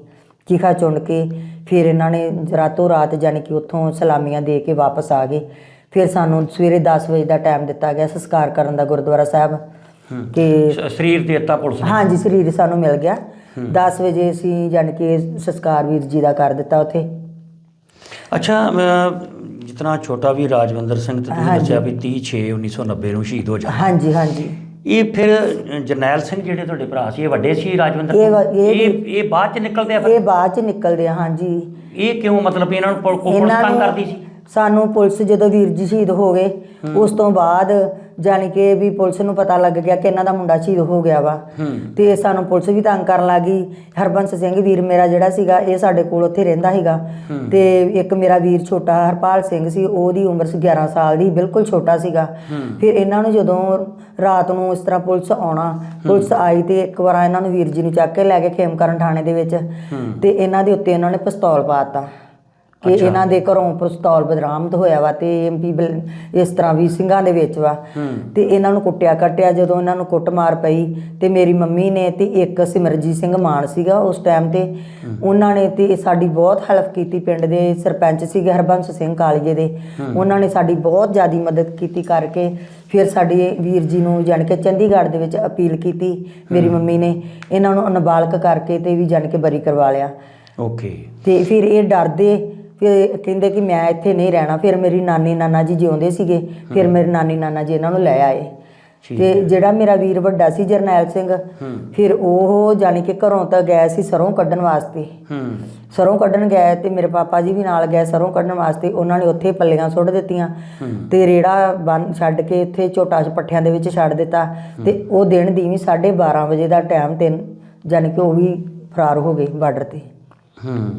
ਚਿਖਾ ਚੁਣ ਕੇ ਫਿਰ ਇਹਨਾਂ ਨੇ ਰਾਤੋਂ ਰਾਤ ਜਾਣੀ ਕਿ ਉੱਥੋਂ ਸਲਾਮੀਆਂ ਦੇ ਕੇ ਵਾਪਸ ਆ ਗਏ। ਫਿਰ ਸਾਨੂੰ ਸਵੇਰੇ 10 ਵਜੇ ਦਾ ਟਾਈਮ ਦਿੱਤਾ ਗਿਆ ਸੰਸਕਾਰ ਕਰਨ ਦਾ ਗੁਰਦੁਆਰਾ ਸਾਹਿਬ ਕਿ ਸਰੀਰ ਤੇ ਦਿੱਤਾ ਪੁਲਿਸ ਹਾਂਜੀ ਸਰੀਰ ਸਾਨੂੰ ਮਿਲ ਗਿਆ। 10 ਵਜੇ ਅਸੀਂ ਜਾਣੀ ਕਿ ਸੰਸਕਾਰ ਵੀਰ ਜੀ ਦਾ ਕਰ ਦਿੱਤਾ ਉੱਥੇ। ਅੱਛਾ ਜਿਤਨਾ ਛੋਟਾ ਵੀ ਰਾਜਵਿੰਦਰ ਸਿੰਘ ਤੇ ਤੁਸੀਂ। ਦੱਸਿਆ ਵੀ 30 6 1990 ਨੂੰ ਸ਼ਹੀਦ ਹੋ ਜਾ ਹਾਂਜੀ ਹਾਂਜੀ। ਇਹ ਫਿਰ ਜਰਨੈਲ ਸਿੰਘ ਜਿਹੜੇ ਤੁਹਾਡੇ ਭਰਾ ਸੀ ਇਹ ਵੱਡੇ ਸੀ ਰਾਜਵਿੰਦਰ ਇਹ ਇਹ ਬਾਅਦ ਚ ਨਿਕਲਦੇ ਆ ਇਹ ਬਾਅਦ ਚ ਨਿਕਲਦੇ ਆ ਹਾਂਜੀ। ਇਹ ਕਿਉਂ ਮਤਲਬ ਇਹਨਾਂ ਨੂੰ ਤੰਗ ਨੂੰ ਕਰਦੀ ਸੀ? ਸਾਨੂੰ ਪੁਲਿਸ ਜਦੋਂ ਵੀਰ ਜੀ ਸ਼ਹੀਦ ਹੋ ਗਏ ਉਸ ਤੋਂ ਬਾਅਦ ਜਾਣੀ ਕਿ ਵੀ ਪੁਲਿਸ ਨੂੰ ਪਤਾ ਲੱਗ ਗਿਆ ਕਿ ਇਹਨਾਂ ਦਾ ਮੁੰਡਾ ਸ਼ਹੀਦ ਹੋ ਗਿਆ ਵਾ। ਤੇ ਸਾਨੂੰ ਪੁਲਿਸ ਵੀ ਤੰਗ ਕਰਨ ਲੱਗੀ ਹਰਬੰਸ ਸਿੰਘ ਵੀਰ ਮੇਰਾ ਜਿਹੜਾ ਸੀਗਾ ਇਹ ਸਾਡੇ ਕੋਲ ਉੱਥੇ ਰਹਿੰਦਾ ਸੀਗਾ। ਤੇ ਇੱਕ ਮੇਰਾ ਵੀਰ ਛੋਟਾ ਹਰਪਾਲ ਸਿੰਘ ਸੀ ਉਹਦੀ ਉਮਰ ਸੀ 11 ਸਾਲ ਦੀ ਬਿਲਕੁਲ ਛੋਟਾ ਸੀਗਾ। ਫਿਰ ਇਹਨਾਂ ਨੂੰ ਜਦੋਂ ਰਾਤ ਨੂੰ ਇਸ ਤਰ੍ਹਾਂ ਪੁਲਿਸ ਆਉਣਾ ਪੁਲਿਸ ਆਈ ਤੇ ਇੱਕ ਵਾਰ ਇਹਨਾਂ ਨੂੰ ਵੀਰ ਜੀ ਨੂੰ ਚੱਕ ਕੇ ਲੈ ਕੇ ਖੇਮਕਰਨ ਥਾਣੇ ਦੇ ਵਿੱਚ ਤੇ ਇਹਨਾਂ ਦੇ ਉੱਤੇ ਇਹਨਾਂ ਨੇ ਪਿਸਤੌਲ ਪਾਤਾ ਕਿ ਇਹਨਾਂ ਦੇ ਘਰੋਂ ਪਿਸਤੌਲ ਬਦਰਾਮਦ ਹੋਇਆ ਵਾ ਤੇ ਐਮਪੀ ਇਸ ਤਰ੍ਹਾਂ ਵੀ ਸਿੰਘਾਂ ਦੇ ਵਿੱਚ ਵਾ। ਤੇ ਇਹਨਾਂ ਨੂੰ ਕੁੱਟਿਆ ਕੱਟਿਆ ਜਦੋਂ ਇਹਨਾਂ ਨੂੰ ਕੁੱਟਮਾਰ ਪਈ ਤੇ ਮੇਰੀ ਮੰਮੀ ਨੇ ਤੇ ਇੱਕ ਸਿਮਰਜੀਤ ਸਿੰਘ ਮਾਨ ਸੀਗਾ ਉਸ ਟਾਈਮ ਤੇ ਉਹਨਾਂ ਨੇ ਤੇ ਸਾਡੀ ਬਹੁਤ ਹੈਲਪ ਕੀਤੀ ਪਿੰਡ ਦੇ ਸਰਪੰਚ ਸੀਗੇ ਹਰਬੰਸ ਸਿੰਘ ਕਾਲੀਏ ਦੇ। ਉਹਨਾਂ ਨੇ ਸਾਡੀ ਬਹੁਤ ਜ਼ਿਆਦੀ ਮਦਦ ਕੀਤੀ ਕਰਕੇ ਫਿਰ ਸਾਡੇ ਵੀਰ ਜੀ ਨੂੰ ਜਾਣ ਕੇ ਚੰਡੀਗੜ੍ਹ ਦੇ ਵਿੱਚ ਅਪੀਲ ਕੀਤੀ ਮੇਰੀ ਮੰਮੀ ਨੇ। ਇਹਨਾਂ ਨੂੰ ਨਾਬਾਲਗ ਕਰਕੇ ਤੇ ਵੀ ਜਾਣ ਕੇ ਬਰੀ ਕਰਵਾ ਲਿਆ। ਓਕੇ। ਤੇ ਫਿਰ ਇਹ ਡਰਦੇ ਫਿਰ ਕਹਿੰਦੇ ਕਿ ਮੈਂ ਇੱਥੇ ਨਹੀਂ ਰਹਿਣਾ। ਫਿਰ ਮੇਰੀ ਨਾਨੀ ਨਾਨਾ ਜੀ ਜਿਉਂਦੇ ਸੀਗੇ। ਫਿਰ ਮੇਰੇ ਨਾਨੀ ਨਾਨਾ ਜੀ ਇਹਨਾਂ ਨੂੰ ਲੈ ਆਏ। ਤੇ ਜਿਹੜਾ ਮੇਰਾ ਵੀਰ ਵੱਡਾ ਸੀ ਜਰਨੈਲ ਸਿੰਘ ਫਿਰ ਉਹ ਜਾਣੀ ਕਿ ਘਰੋਂ ਤਾਂ ਗਏ ਸੀ ਸਰੋਂ ਕੱਢਣ ਵਾਸਤੇ। ਹੂੰ। ਸਰੋਂ ਕੱਢਣ ਗਏ ਤੇ ਮੇਰੇ ਪਾਪਾ ਜੀ ਵੀ ਨਾਲ ਗਏ ਸਰੋਂ ਕੱਢਣ ਵਾਸਤੇ। ਉਹਨਾਂ ਨੇ ਉੱਥੇ ਪੱਲੀਆਂ ਸੁੱਟ ਦਿੱਤੀਆਂ। ਤੇ ਰੇੜਾ ਬੰਨ ਛੱਡ ਕੇ ਇੱਥੇ ਝੋਟਾ ਪੱਠਿਆਂ ਦੇ ਵਿੱਚ ਛੱਡ ਦਿੱਤਾ। ਤੇ ਉਹ ਦਿਨ ਦੀ ਵੀ 12:30 ਵਜੇ ਦਾ ਟਾਈਮ ਤੇ ਜਾਣੀ ਕਿ ਉਹ ਵੀ ਫਰਾਰ ਹੋ ਗਏ ਬਾਰਡਰ ਤੇ। ਹੂੰ।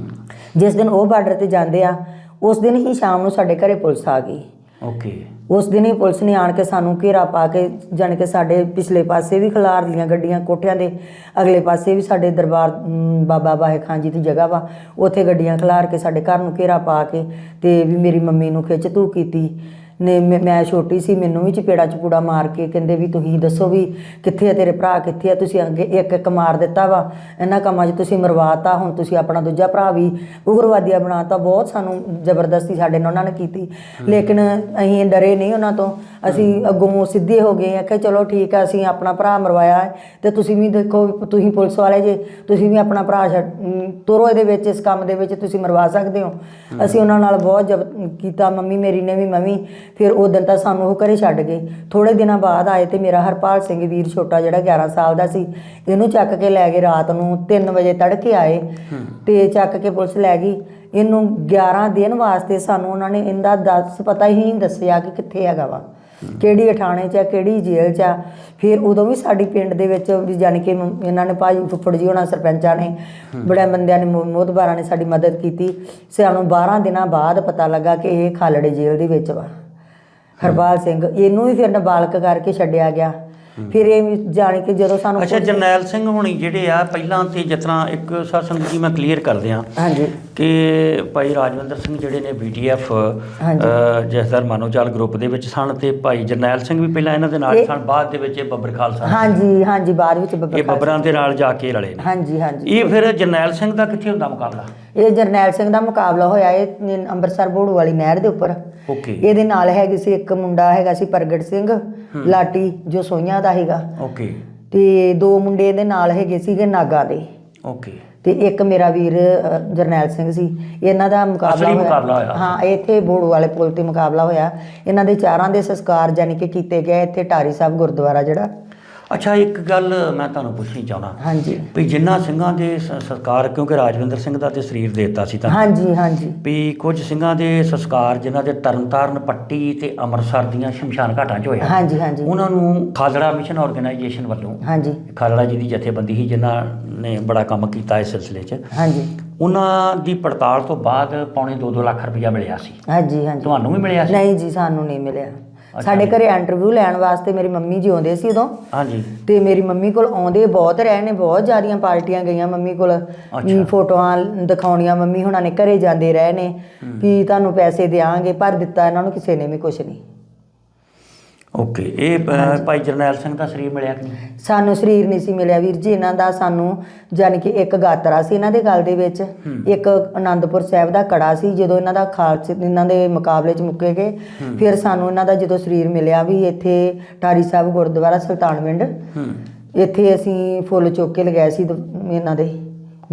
ਜਿਸ ਦਿਨ ਉਹ ਬਾਰਡਰ ਤੇ ਜਾਂਦੇ ਆ ਉਸ ਦਿਨ ਹੀ ਸ਼ਾਮ ਨੂੰ ਸਾਡੇ ਘਰੇ ਪੁਲਿਸ ਆ ਗਈ। ਓਕੇ। ਉਸ ਦਿਨ ਹੀ ਪੁਲਿਸ ਨੇ ਆਣ ਕੇ ਸਾਨੂੰ ਘੇਰਾ ਪਾ ਕੇ ਜਾਣੀ ਕਿ ਸਾਡੇ ਪਿਛਲੇ ਪਾਸੇ ਵੀ ਖਿਲਾਰ ਲੀਆਂ ਗੱਡੀਆਂ ਕੋਠਿਆਂ ਦੇ ਅਗਲੇ ਪਾਸੇ ਵੀ ਸਾਡੇ ਦਰਬਾਰ ਬਾਬਾ ਬਾਹੇ ਖਾਨ ਜੀ ਦੀ ਜਗ੍ਹਾ ਵਾ ਉੱਥੇ ਗੱਡੀਆਂ ਖਿਲਾਰ ਕੇ ਸਾਡੇ ਘਰ ਨੂੰ ਘੇਰਾ ਪਾ ਕੇ ਤੇ ਵੀ ਮੇਰੀ ਮੰਮੀ ਨੂੰ ਖਿੱਚ ਧੂ ਕੀਤੀ। ਨੇ ਮੈਂ ਮੈਂ ਛੋਟੀ ਸੀ ਮੈਨੂੰ ਵੀ ਚਪੇੜਾ ਚਪੂੜਾ ਮਾਰ ਕੇ ਕਹਿੰਦੇ ਵੀ ਤੁਸੀਂ ਦੱਸੋ ਵੀ ਕਿੱਥੇ ਆ ਤੇਰੇ ਭਰਾ ਕਿੱਥੇ ਆ? ਤੁਸੀਂ ਅੱਗੇ ਇੱਕ ਇੱਕ ਮਾਰ ਦਿੱਤਾ ਵਾ। ਇਹਨਾਂ ਕੰਮਾਂ 'ਚ ਤੁਸੀਂ ਮਰਵਾਤਾ ਹੁਣ ਤੁਸੀਂ ਆਪਣਾ ਦੂਜਾ ਭਰਾ ਵੀ ਉਗਰਵਾਦੀਆ ਬਣਾਤਾ। ਬਹੁਤ ਸਾਨੂੰ ਜ਼ਬਰਦਸਤੀ ਸਾਡੇ ਨਾਲ ਉਹਨਾਂ ਨੇ ਕੀਤੀ। ਲੇਕਿਨ ਅਸੀਂ ਡਰੇ ਨਹੀਂ ਉਹਨਾਂ ਤੋਂ। ਅਸੀਂ ਅੱਗੋਂ ਸਿੱਧੇ ਹੋ ਗਏ। ਆ ਕਿ ਚਲੋ ਠੀਕ ਆ ਅਸੀਂ ਆਪਣਾ ਭਰਾ ਮਰਵਾਇਆ ਤੇ ਤੁਸੀਂ ਵੀ ਦੇਖੋ ਤੁਸੀਂ ਪੁਲਿਸ ਵਾਲੇ ਜੇ ਤੁਸੀਂ ਵੀ ਆਪਣਾ ਭਰਾ ਤੁਰੋ ਇਹਦੇ ਵਿੱਚ ਇਸ ਕੰਮ ਦੇ ਵਿੱਚ ਤੁਸੀਂ ਮਰਵਾ ਸਕਦੇ ਹੋ। ਅਸੀਂ ਉਹਨਾਂ ਨਾਲ ਬਹੁਤ ਜਬ ਕੀਤਾ। ਮੰਮੀ ਮੇਰੀ ਨੇ ਵੀ ਮੰਮੀ ਫਿਰ ਉਹ ਦਿਨ ਤਾਂ ਸਾਨੂੰ ਉਹ ਘਰੇ ਛੱਡ ਗਏ। ਥੋੜੇ ਦਿਨਾਂ ਬਾਅਦ ਆਏ ਤੇ ਮੇਰਾ ਹਰਪਾਲ ਸਿੰਘ ਵੀਰ ਛੋਟਾ ਜਿਹੜਾ 11 ਸਾਲ ਦਾ ਸੀ, ਇਹਨੂੰ ਚੱਕ ਕੇ ਲੈ ਗਏ ਰਾਤ ਨੂੰ 3 ਵਜੇ ਤੜਕੇ ਆਏ ਤੇ ਚੱਕ ਕੇ ਪੁਲਿਸ ਲੈ ਗਈ। ਇਹਨੂੰ 11 ਦਿਨ ਵਾਸਤੇ ਸਾਨੂੰ ਉਹਨਾਂ ਨੇ ਇਹਦਾ ਦੱਸ ਪਤਾ ਹੀ ਨਹੀਂ ਦੱਸਿਆ ਕਿ ਕਿੱਥੇ ਹੈਗਾ ਵਾ, ਕਿਹੜੀ ਅਠਾਣੇ 'ਚ ਆ, ਕਿਹੜੀ ਜੇਲ੍ਹ 'ਚ ਆ। ਫਿਰ ਉਦੋਂ ਵੀ ਸਾਡੀ ਪਿੰਡ ਦੇ ਵਿੱਚ ਵੀ ਜਾਣੀ ਕਿ ਇਹਨਾਂ ਨੇ ਭਾਈ ਫੁੱਫੜ ਜੀ ਹੋਣਾ ਸਰਪੰਚਾਂ ਨੇ, ਬੜੇ ਬੰਦਿਆਂ ਨੇ ਮੋ- ਮੋਹਤਬਾਰਾਂ ਨੇ ਸਾਡੀ ਮਦਦ ਕੀਤੀ। ਸਾਨੂੰ 12 ਦਿਨਾਂ ਬਾਅਦ ਪਤਾ ਲੱਗਾ ਕਿ ਇਹ ਖਾਲੜੇ ਜੇਲ੍ਹ ਦੇ ਵਿੱਚ ਵਾ। ਹਰਪਾਲ ਸਿੰਘ ਇਹਨੂੰ ਵੀ ਫਿਰ ਨਾਬਾਲਗ ਕਰਕੇ ਛੱਡਿਆ ਗਿਆ। ਫਿਰ ਇਹ ਜਾਣੀ ਕਿ ਜਦੋਂ ਸਾਨੂੰ ਅੱਛਾ ਜਰਨੈਲ ਸਿੰਘ ਹੁਣੀ ਜਿਹੜੇ ਆ ਪਹਿਲਾਂ ਤੇ ਜਿਤਨਾ ਇੱਕ ਸਾਸੰਗ ਜੀ ਮੈਂ ਕਲੀਅਰ ਕਰ ਦਿਆਂ ਹਾਂਜੀ। ਕਿ ਭਾਈ ਰਾਜਵਿੰਦਰ ਸਿੰਘ ਜਿਹੜੇ ਨੇ ਬੀਟੀਐਫ। ਜਸਦਰ ਮਾਨੋਚਾਲ ਗਰੁੱਪ ਦੇ ਵਿੱਚ ਸਨ ਤੇ ਭਾਈ ਜਰਨੈਲ ਸਿੰਘ ਵੀ ਪਹਿਲਾਂ ਇਹਨਾਂ ਦੇ ਨਾਲ ਸਨ ਬਾਅਦ ਦੇ ਵਿੱਚ ਇਹ ਬੱਬਰ ਖਾਲਸਾ ਹਾਂਜੀ ਹਾਂਜੀ ਬਾਅਦ ਵਿੱਚ ਬੱਬਰ ਇਹ ਬੱਬਰਾਂ ਦੇ ਨਾਲ ਜਾ ਕੇ ਰਲੇ ਨੇ। ਹਾਂਜੀ ਹਾਂਜੀ। ਇਹ ਫਿਰ ਜਰਨੈਲ ਸਿੰਘ ਦਾ ਕਿੱਥੇ ਹੁੰਦਾ ਮੁਕਾਬਲਾ? ਇਹ ਜਰਨੈਲ ਸਿੰਘ ਦਾ ਮੁਕਾਬਲਾ ਹੋਇਆ ਇਹ ਅੰਮ੍ਰਿਤਸਰ ਬੋੜੂ ਵਾਲੀ ਨਹਿਰ ਦੇ ਉੱਪਰ। ਓਕੇ ਇਹਦੇ ਨਾਲ ਹੈਗੀ ਸੀ ਇੱਕ ਮੁੰਡਾ ਹੈਗਾ ਸੀ ਪ੍ਰਗਟ ਸਿੰਘ ਲਾਟੀ ਜੋ ਸੋਈਆਂ ਦਾ ਹੈਗਾ ਓਕੇ ਤੇ ਦੋ ਮੁੰਡੇ ਇਹਦੇ ਨਾਲ ਹੈਗੇ ਸੀਗੇ ਨਾਗਾ ਦੇ। ਓਕੇ ਤੇ ਇੱਕ ਮੇਰਾ ਵੀਰ ਜਰਨੈਲ ਸਿੰਘ ਸੀ। ਇਹਨਾਂ ਦਾ ਮੁਕਾਬਲਾ ਹੋਇਆ। ਹਾਂ ਇੱਥੇ ਬੋੜੂ ਵਾਲੇ ਪੁਲ ਤੇ ਮੁਕਾਬਲਾ ਹੋਇਆ। ਇਹਨਾਂ ਦੇ ਚਾਰਾਂ ਦੇ ਸੰਸਕਾਰ ਜਾਨੀ ਕਿ ਕੀਤੇ ਗਏ ਇੱਥੇ ਟਾਰੀ ਸਾਹਿਬ ਗੁਰਦੁਆਰਾ ਜਿਹੜਾ। ਅੱਛਾ ਇੱਕ ਗੱਲ ਮੈਂ ਤੁਹਾਨੂੰ ਪੁੱਛਣੀ ਚਾਹਣਾ ਹਾਂਜੀ। ਵੀ ਜਿਨ੍ਹਾਂ ਸਿੰਘਾਂ ਦੇ ਸ- ਸੰਸਕਾਰ ਕਿਉਂਕਿ ਰਾਜਵਿੰਦਰ ਸਿੰਘ ਦਾ ਤੇ ਸਰੀਰ ਦਿੱਤਾ ਸੀ ਤਾਂ। ਹਾਂਜੀ ਹਾਂਜੀ। ਵੀ ਕੁਝ ਸਿੰਘਾਂ ਦੇ ਸੰਸਕਾਰ ਜਿਨ੍ਹਾਂ ਦੇ ਤਰਨਤਾਰਨ ਪੱਟੀ ਤੇ ਅੰਮ੍ਰਿਤਸਰ ਦੀਆਂ ਸ਼ਮਸ਼ਾਨ ਘਾਟਾਂ 'ਚ ਹੋਇਆ। ਹਾਂਜੀ ਹਾਂਜੀ। ਉਹਨਾਂ ਨੂੰ ਖਾਲੜਾ ਮਿਸ਼ਨ ਆਰਗੇਨਾਈਜੇਸ਼ਨ ਵੱਲੋਂ ਹਾਂਜੀ। ਖਾਲੜਾ ਜੀ ਦੀ ਜਥੇਬੰਦੀ ਸੀ ਜਿਨ੍ਹਾਂ ਨੇ ਬੜਾ ਕੰਮ ਕੀਤਾ ਇਸ ਸਿਲਸਿਲੇ 'ਚ। ਹਾਂਜੀ। ਉਹਨਾਂ ਦੀ ਪੜਤਾਲ ਤੋਂ ਬਾਅਦ ਪੌਣੇ 2-2 ਲੱਖ ਰੁਪਇਆ ਮਿਲਿਆ ਸੀ। ਹਾਂਜੀ ਹਾਂਜੀ। ਤੁਹਾਨੂੰ ਵੀ ਮਿਲਿਆ ਸੀ? ਨਹੀਂ ਜੀ ਸਾਨੂੰ ਨਹੀਂ ਮਿਲਿਆ। ਸਾਡੇ ਘਰੇ ਇੰਟਰਵਿਊ ਲੈਣ ਵਾਸਤੇ ਮੇਰੀ ਮੰਮੀ ਜੀ ਆਉਂਦੇ ਸੀ ਉਦੋਂ। ਹਾਂਜੀ। ਤੇ ਮੇਰੀ ਮੰਮੀ ਕੋਲ ਆਉਂਦੇ ਬਹੁਤ ਰਹੇ ਨੇ ਬਹੁਤ ਜ਼ਿਆਦੀਆਂ ਪਾਰਟੀਆਂ ਗਈਆਂ ਮੰਮੀ ਕੋਲ। ਵੀ ਫੋਟੋਆਂ ਦਿਖਾਉਣੀਆਂ ਮੰਮੀ ਹੁਣਾਂ ਨੇ ਘਰੇ ਜਾਂਦੇ ਰਹੇ ਨੇ ਵੀ ਤੁਹਾਨੂੰ ਪੈਸੇ ਦਿਆਂਗੇ ਪਰ ਦਿੱਤਾ ਇਹਨਾਂ ਨੂੰ ਕਿਸੇ ਨੇ ਵੀ ਕੁਝ ਨਹੀਂ। ਓਕੇ ਇਹ ਭਾਈ ਜਰਨੈਲ ਸਿੰਘ ਦਾ ਸਰੀਰ ਮਿਲਿਆ ਕਿ ਨਹੀਂ? ਸਾਨੂੰ ਸਰੀਰ ਨਹੀਂ ਸੀ ਮਿਲਿਆ ਵੀਰ ਜੀ ਇਹਨਾਂ ਦਾ ਸਾਨੂੰ ਜਾਣੀ ਕਿ ਇੱਕ ਗਾਤਰਾ ਸੀ ਇਹਨਾਂ ਦੇ ਗਲ ਦੇ ਵਿੱਚ ਇੱਕ ਆਨੰਦਪੁਰ ਸਾਹਿਬ ਦਾ ਕੜਾ ਸੀ ਜਦੋਂ ਇਹਨਾਂ ਦਾ ਖਾਲਸ ਇਹਨਾਂ ਦੇ ਮੁਕਾਬਲੇ 'ਚ ਮੁੱਕੇ ਗਏ ਫਿਰ ਸਾਨੂੰ ਇਹਨਾਂ ਦਾ ਜਦੋਂ ਸਰੀਰ ਮਿਲਿਆ ਵੀ ਇੱਥੇ ਟਾਰੀ ਸਾਹਿਬ ਗੁਰਦੁਆਰਾ ਸੁਲਤਾਨਵਿੰਡ ਹੂੰ। ਇੱਥੇ ਅਸੀਂ ਫੁੱਲ ਚੁੱਕ ਕੇ ਲਗਾਏ ਸੀ ਦ- ਇਹਨਾਂ ਦੇ।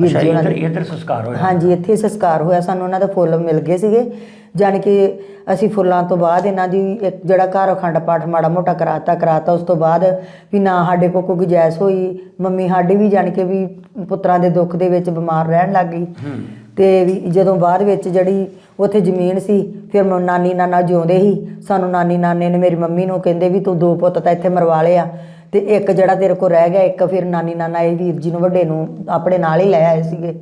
ਵੀਰ ਜੀ ਉਹਨਾਂ ਇੱਧਰ ਦੇ ਇੱਧਰ ਸੰਸਕਾਰ ਹੋਇਆ। ਹਾਂਜੀ ਇੱਥੇ ਸੰਸਕਾਰ ਹੋਇਆ। ਸਾਨੂੰ ਉਹਨਾਂ ਦੇ ਫੁੱਲ ਮਿਲ ਗਏ ਸੀਗੇ। ਜਾਣੀ ਕਿ ਅਸੀਂ ਫੁੱਲਾਂ ਤੋਂ ਬਾਅਦ ਇਹਨਾਂ ਦੀ ਇੱਕ ਜਿਹੜਾ ਘਰ ਅਖੰਡ ਪਾਠ ਮਾੜਾ ਮੋਟਾ ਕਰਾਤਾ ਕਰਾਤਾ ਉਸ ਤੋਂ ਬਾਅਦ ਵੀ ਨਾ ਸਾਡੇ ਕੋਲ ਕੋਈ ਗੁੰਜਾਇਸ਼ ਹੋਈ। ਮੰਮੀ ਸਾਡੀ ਵੀ ਜਾਣੀ ਕਿ ਵੀ ਪੁੱਤਰਾਂ ਦੇ ਦੁੱਖ ਦੇ ਵਿੱਚ ਬਿਮਾਰ ਰਹਿਣ ਲੱਗ ਗਈ। ਤੇ ਵੀ ਜਦੋਂ ਬਾਅਦ ਵਿੱਚ ਜਿਹੜੀ ਉੱਥੇ ਜ਼ਮੀਨ ਸੀ ਫਿਰ ਮ- ਨਾਨੀ ਨਾਨਾ ਜਿਉਂਦੇ ਸੀ। ਸਾਨੂੰ ਨਾਨੀ ਨਾਨੇ ਨੇ ਮੇਰੀ ਮੰਮੀ ਨੂੰ ਕਹਿੰਦੇ ਵੀ ਤੂੰ ਦੋ ਪੁੱਤ ਤਾਂ ਇੱਥੇ ਮਰਵਾ ਲਿਆ। ਤੇ ਇੱਕ ਜਿਹੜਾ ਤੇਰੇ ਕੋਲ ਰਹਿ ਗਿਆ ਇੱਕ ਫਿਰ ਨਾਨੀ ਨਾਨਾ ਇਹ ਵੀਰ ਜੀ ਨੂੰ ਵੱਡੇ ਨੂੰ ਆਪਣੇ ਨਾਲ ਹੀ ਲੈ ਆਏ ਸੀਗੇ।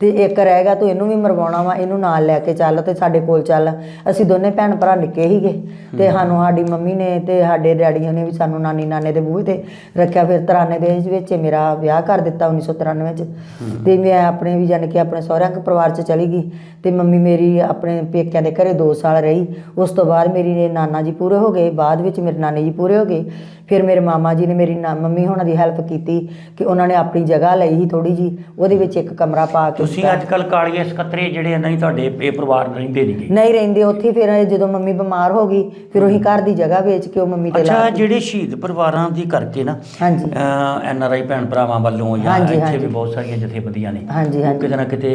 ਤੇ ਇੱਕ ਰਹਿ ਗਿਆ ਤੂੰ ਇਹਨੂੰ ਵੀ ਮਰਵਾਉਣਾ ਵਾ ਇਹਨੂੰ ਨਾਲ ਲੈ ਕੇ ਚੱਲ ਤੇ ਸਾਡੇ ਕੋਲ ਚੱਲ। ਅਸੀਂ ਦੋਨੇ ਭੈਣ ਭਰਾ ਨਿੱਕੇ ਸੀਗੇ ਤੇ ਸਾਨੂੰ ਸਾਡੀ ਮੰਮੀ ਨੇ ਤੇ ਸਾਡੇ ਡੈਡੀਆਂ ਨੇ ਵੀ ਸਾਨੂੰ ਨਾਨੀ ਨਾਨੇ ਦੇ ਬੂਹੇ ਤੇ ਰੱਖਿਆ ਫਿਰ ਤਰਾਨੇ ਦੇ ਵਿੱਚ ਮੇਰਾ ਵਿਆਹ ਕਰ ਦਿੱਤਾ 1993 ਚ। ਤੇ ਮੈਂ ਆਪਣੇ ਵੀ ਜਾਣੀ ਕਿ ਆਪਣੇ ਸਹੁਰਿਆਂ ਦੇ ਪਰਿਵਾਰ ਚ ਚਲੀ ਗਈ ਤੇ ਮੰਮੀ ਮੇਰੀ ਆਪਣੇ ਪੇਕਿਆਂ ਦੇ ਘਰੇ 2 ਸਾਲ ਰਹੀ। ਉਸ ਤੋਂ ਬਾਅਦ ਮੇਰੀ ਨਾਨਾ ਜੀ ਪੂਰੇ ਹੋ ਗਏ ਬਾਅਦ ਵਿੱਚ ਮੇਰੇ ਨਾਨੀ ਜੀ ਪੂਰੇ ਹੋ ਗਏ। ਫਿਰ ਮੇਰੇ ਮਾਮਾ ਜੀ ਨੇ ਮੇਰੀ ਨਾ- ਮੰਮੀ ਹੋਣਾ ਦੀ ਹੈਲਪ ਕੀਤੀ ਕਿ ਉਹਨਾਂ ਨੇ ਆਪਣੀ ਜਗ੍ਹਾ ਲਈ ਸੀ ਥੋੜੀ ਜੀ ਉਹਦੇ ਵਿੱਚ ਇੱਕ ਕਮਰਾ ਪਾ ਕੇ ਤੁਸੀਂ ਅੱਜ ਕੱਲ ਕਾਲੀਏ ਸਕੱਤਰੇ ਜਿਹੜੇ ਨਹੀਂ ਤੁਹਾਡੇ ਇਹ ਪਰਿਵਾਰ ਰਹਿੰਦੇ ਨਹੀਂਗੇ ਨਹੀਂ ਰਹਿੰਦੇ ਉੱਥੇ ਫਿਰ ਜਦੋਂ ਮੰਮੀ ਬਿਮਾਰ ਹੋ ਗਈ ਫਿਰ ਉਹੀ ਘਰ ਦੀ ਜਗ੍ਹਾ ਵੇਚ ਕੇ ਉਹ ਮੰਮੀ ਤੇ ਲਾ ਅੱਛਾ ਜਿਹੜੇ ਸ਼ਹੀਦ ਪਰਿਵਾਰਾਂ ਦੀ ਕਰਕੇ ਨਾ ਹਾਂਜੀ ਐਨ ਆਰ ਆਈ ਭੈਣ ਭਰਾਵਾਂ ਵੱਲੋਂ ਜਾਂ ਹਾਂਜੀ, ਇੱਥੇ ਹਾਂਜੀ। ਵੀ ਬਹੁਤ ਸਾਰੀਆਂ ਜਥੇਬੰਦੀਆਂ ਨੇ ਹਾਂਜੀ ਹਾਂਜੀ ਕਿਤੇ ਨਾ ਕਿਤੇ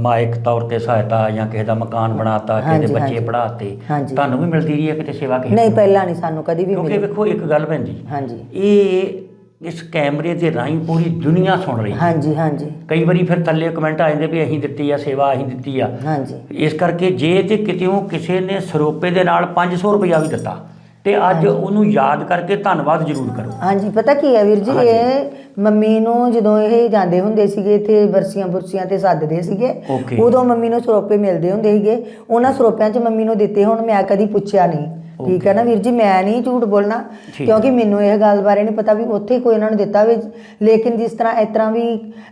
ਮਾਇਕ ਤੌਰ ਤੇ ਸਹਾਇਤਾ ਜਾਂ ਕਿਸੇ ਦਾ ਮਕਾਨ ਬਣਾਤਾ ਕਿਸੇ ਹਾਂਜੀ, ਦੇ ਬੱਚੇ ਹਾਂਜੀ। ਪੜਾਤੇ ਹਾਂਜੀ। ਤੁਹਾਨੂੰ ਵੀ ਮਿਲਦੀ ਰਹੀ ਹੈ ਕਿਤੇ ਸੇਵਾ ਕਿਸੇ ਨਹੀਂ? ਪਹਿਲਾਂ ਨਹੀਂ ਸਾਨੂੰ ਕਦੀ ਵੀ ਕਿਉਂਕਿ ਮਿਲੀ ਵੇਖੋ ਇੱਕ ਗੱਲ ਭੈਣ ਜੀ। ਹਾਂਜੀ। ਇਹ ਇਸ ਕੈਮਰੇ ਦੇ ਰਾਹੀਂ ਪੂਰੀ ਦੁਨੀਆ ਸੁਣ ਰਹੀ। ਹੈ ਹਾਂਜੀ ਹਾਂਜੀ। ਕਈ ਵਾਰੀ ਫਿਰ ਥੱਲੇ ਕਮੈਂਟ ਆ ਜਾਂਦੇ ਵੀ ਅਸੀਂ ਦਿੱਤੀ ਆ ਸੇਵਾ ਅਸੀਂ ਦਿੱਤੀ ਆ। ਹਾਂਜੀ। ਇਸ ਕਰਕੇ ਜੇ ਤੇ ਕਿਤੇੋਂ ਕਿਸੇ ਨੇ ਸਰੋਪੇ ਦੇ ਨਾਲ 500 ਰੁਪਇਆ ਵੀ ਦਿੱਤਾ ਤੇ ਅੱਜ ਉਹਨੂੰ ਯਾਦ ਕਰਕੇ ਧੰਨਵਾਦ ਜ਼ਰੂਰ ਕਰੋ। ਹਾਂਜੀ ਪਤਾ ਕੀ ਹੈ ਵੀਰ ਜੀ ਇਹ ਮੰਮੀ ਨੂੰ ਜਦੋਂ ਇਹ ਜਾਂਦੇ ਹੁੰਦੇ ਸੀਗੇ ਇੱਥੇ ਵਰਸੀਆਂ ਬੁਰਸੀਆਂ ਤੇ ਸੱਦਦੇ ਸੀਗੇ. ਉਦੋਂ ਮੰਮੀ ਨੂੰ ਸਰੋਪੇ ਮਿਲਦੇ ਹੁੰਦੇ ਸੀਗੇ। ਉਹਨਾਂ ਸਰੋਪਿਆਂ 'ਚ ਮੰਮੀ ਨੂੰ ਦਿੱਤੇ ਹੁਣ ਮੈਂ ਕਦੀ ਪੁੱਛਿਆ ਨਹੀਂ। ਠੀਕ ਹੈ ਨਾ ਵੀਰ ਜੀ ਮੈਂ ਨਹੀਂ ਝੂਠ ਬੋਲਣਾ। ਕਿਉਂਕਿ ਮੈਨੂੰ ਇਹ ਗੱਲ ਬਾਰੇ ਨਹੀਂ ਪਤਾ ਵੀ ਉੱਥੇ ਕੋਈ ਇਹਨਾਂ ਨੂੰ ਦਿੱਤਾ ਵੀ ਲੇਕਿਨ ਜਿਸ ਤਰ੍ਹਾਂ ਇਸ ਤਰ੍ਹਾਂ ਵੀ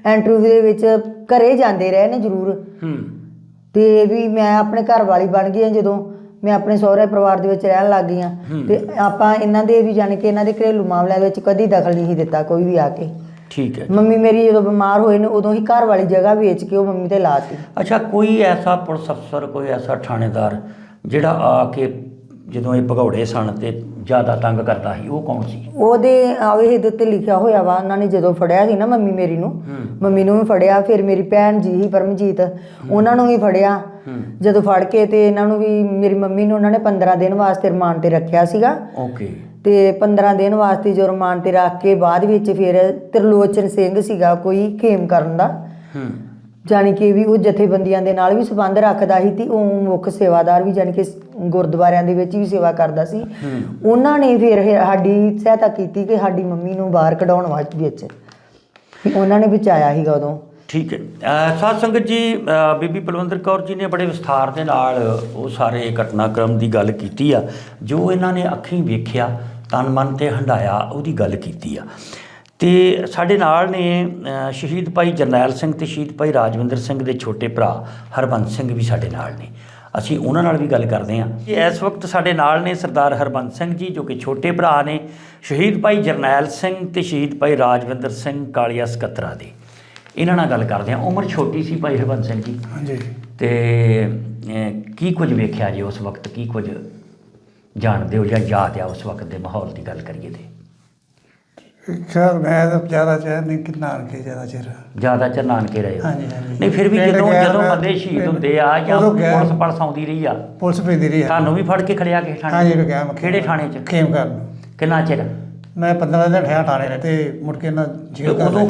ਇੰਟਰਵਿਊ ਦੇ ਵਿੱਚ ਘਰੇ ਜਾਂਦੇ ਰਹੇ ਨੇ ਜ਼ਰੂਰ। ਹੂੰ। ਤੇ ਵੀ ਮੈਂ ਆਪਣੇ ਘਰ ਵਾਲੀ ਬਣ ਗਈ ਹਾਂ ਜਦੋਂ ਮੈਂ ਆਪਣੇ ਸਹੁਰੇ ਪਰਿਵਾਰ ਦੇ ਵਿੱਚ ਰਹਿਣ ਲੱਗ ਗਈ ਹਾਂ। ਤੇ ਆਪਾਂ ਇਹਨਾਂ ਦੇ ਵੀ ਜਾਣੀ ਕਿ ਇਹਨਾਂ ਦੇ ਘਰੇਲੂ ਮਾਮਲਿਆਂ ਦੇ ਵਿੱਚ ਕਦੀ ਦਖਲ ਨਹੀਂ ਦਿੱਤਾ ਕੋਈ ਵੀ ਆ ਕੇ। ਠੀਕ ਹੈ ਮੰਮੀ ਮੇਰੀ ਜਦੋਂ ਬਿਮਾਰ ਹੋਏ ਨੇ ਉਦੋਂ ਹੀ ਘਰ ਵਾਲੀ ਜਗ੍ਹਾ ਵੇਚ ਕੇ ਉਹ ਮੰਮੀ ਤੇ ਲਾਤੀ। ਅੱਛਾ ਕੋਈ ਐਸਾ ਪੁਲਿਸ ਅਫਸਰ ਕੋਈ ਐਸਾ ਥਾਣੇਦਾਰ ਜਿਹੜਾ ਆ ਕੇ ਜਦੋਂ ਇਹ ਭਗੌੜੇ ਸਨ ਤੇ ਜ਼ਿਆਦਾ ਤੰਗ ਕਰਦਾ ਸੀ ਉਹ ਕੌਣ ਸੀ? ਉਹਦੇ ਆਹ ਇਹਦੇ ਉੱਤੇ ਲਿਖਿਆ ਹੋਇਆ ਵਾ ਉਹਨਾਂ ਨੇ ਜਦੋਂ ਫੜਿਆ ਸੀ ਨਾ ਮੰਮੀ ਮੇਰੀ ਨੂੰ ਮੰਮੀ ਨੂੰ ਵੀ ਫੜਿਆ ਫਿਰ ਮੇਰੀ ਭੈਣ ਜੀ ਹੀ ਪਰਮਜੀਤ ਉਹਨਾਂ ਨੂੰ ਵੀ ਫੜਿਆ। ਜਦੋਂ ਫੜ ਕੇ ਤੇ ਇਹਨਾਂ ਨੂੰ ਵੀ ਮੇਰੀ ਮੰਮੀ ਨੂੰ ਉਹਨਾਂ ਨੇ 15 ਦਿਨ ਵਾਸਤੇ ਰਿਮਾਂਡ ਤੇ ਰੱਖਿਆ ਸੀਗਾ। ਓਕੇ। ਤੇ 15 ਦਿਨ ਵਾਸਤੇ ਜੋ ਰਿਮਾਂਡ ਤੇ ਰੱਖ ਕੇ ਬਾਅਦ ਵਿੱਚ ਫਿਰ ਤਿਰਲੋਚਨ ਸਿੰਘ ਸੀਗਾ ਕੋਈ ਖੇਮ ਕਰਨ ਦਾ। ਹੂੰ। ਜਾਣੀ ਕਿ ਵੀ ਉਹ ਜਥੇਬੰਦੀਆਂ ਦੇ ਨਾਲ ਵੀ ਸੰਬੰਧ ਰੱਖਦਾ ਸੀ ਤੇ ਉਹ ਮੁੱਖ ਸੇਵਾਦਾਰ ਵੀ ਜਾਣੀ ਕਿ ਗੁਰਦੁਆਰਿਆਂ ਦੇ ਵਿੱਚ ਵੀ ਸੇਵਾ ਕਰਦਾ ਸੀ। ਉਹਨਾਂ ਨੇ ਫਿਰ ਇਹ ਸਾਡੀ ਸਹਾਇਤਾ ਕੀਤੀ ਕਿ ਸਾਡੀ ਮੰਮੀ ਨੂੰ ਬਾਹਰ ਕਢਾਉਣ ਵਾਸਤੇ ਵਿੱਚ। ਉਹਨਾਂ ਨੇ ਬਚਾਇਆ ਸੀਗਾ ਉਦੋਂ। ਠੀਕ ਹੈ। ਸਾਧ ਸੰਗਤ ਜੀ ਬੀਬੀ ਬਲਵੰਦਰ ਕੌਰ ਜੀ ਨੇ ਬੜੇ ਵਿਸਥਾਰ ਦੇ ਨਾਲ ਉਹ ਸਾਰੇ ਘਟਨਾਕ੍ਰਮ ਦੀ ਗੱਲ ਕੀਤੀ ਆ। ਜੋ ਇਹਨਾਂ ਨੇ ਅੱਖੀਂ ਵੇਖਿਆ ਤਨ ਮਨ ਤੇ ਹੰਡਾਇਆ ਉਹਦੀ ਗੱਲ ਕੀਤੀ ਆ। ਤੇ ਸਾਡੇ ਨਾਲ ਨੇ ਸ਼ਹੀਦ ਭਾਈ ਜਰਨੈਲ ਸਿੰਘ ਤੇ ਸ਼ਹੀਦ ਭਾਈ ਰਾਜਵਿੰਦਰ ਸਿੰਘ ਦੇ ਛੋਟੇ ਭਰਾ ਹਰਬੰਸ ਸਿੰਘ ਵੀ ਸਾਡੇ ਨਾਲ ਨੇ। ਅਸੀਂ ਉਹਨਾਂ ਨਾਲ ਵੀ ਗੱਲ ਕਰਦੇ ਹਾਂ। ਇਸ ਵਕਤ ਸਾਡੇ ਨਾਲ ਨੇ ਸਰਦਾਰ ਹਰਬੰਸ ਸਿੰਘ ਜੀ ਜੋ ਕਿ ਛੋਟੇ ਭਰਾ ਨੇ ਸ਼ਹੀਦ ਭਾਈ ਜਰਨੈਲ ਸਿੰਘ ਤੇ ਸ਼ਹੀਦ ਭਾਈ ਰਾਜਵਿੰਦਰ ਸਿੰਘ ਕਾਲੀਆ ਸਕੱਤਰਾ ਦੇ। ਇਹਨਾਂ ਨਾਲ ਗੱਲ ਕਰਦੇ ਹਾਂ। ਉਮਰ ਛੋਟੀ ਸੀ ਭਾਈ ਹਰਬੰਸ ਸਿੰਘ ਜੀ? ਹਾਂਜੀ। ਤੇ ਕੀ ਕੁਝ ਵੇਖਿਆ ਜੀ ਉਸ ਵਕਤ? ਕੀ ਕੁਝ ਜਾਣਦੇ ਹੋ ਜਾਂ ਯਾਦ ਆ ਉਸ ਵਕਤ ਦੇ ਮਾਹੌਲ ਦੀ ਗੱਲ ਕਰੀਏ ਤੇ? ਖੈਰ ਮੈਂ ਤਾਂ ਜ਼ਿਆਦਾ ਚਿਰ ਨਹੀਂ ਕਿ ਨਾਨਕੇ ਜ਼ਿਆਦਾ ਚਿਰ। ਜ਼ਿਆਦਾ ਚਿਰ ਨਾਨਕੇ ਰਹੇ ਹੋ? ਹਾਂਜੀ, ਹਾਂਜੀ। ਨਹੀਂ ਫਿਰ ਵੀ ਪਿੰਡ ਜਦੋਂ ਗਿਆ ਜਦੋਂ ਮੈਂ, ਬੰਦੇ ਸ਼ਹੀਦ ਪਿੰਡ- ਹੁੰਦੇ ਆ ਜਾਂ ਉਦੋਂ ਗਿਆ। ਪੁਲਿਸ ਪਲਸ ਆਉਂਦੀ ਰਹੀ ਆ ਪੁਲਿਸ ਪੈਂਦੀ ਰਹੀ ਹੈ ਤੁਹਾਨੂੰ ਵੀ ਫੜ ਕੇ ਖੜਿਆ ਕਿਸੇ ਥਾਣੇ ਹਾਂਜੀ ਗਿਆ ਮੈਂ ਕਿਹੜੇ ਥਾਣੇ 'ਚ? ਖੇਮ ਕਰਨ। ਕਿੰਨਾ ਚਿਰ? ਮੈਂ 15 ਦਿਨ ਠਿਆ ਨੇ ਤੇ ਮੁੜ ਕੇ ਨਾ ਤੇ ਜੇਲ੍ਹ ਕਰ ਉਦੋਂ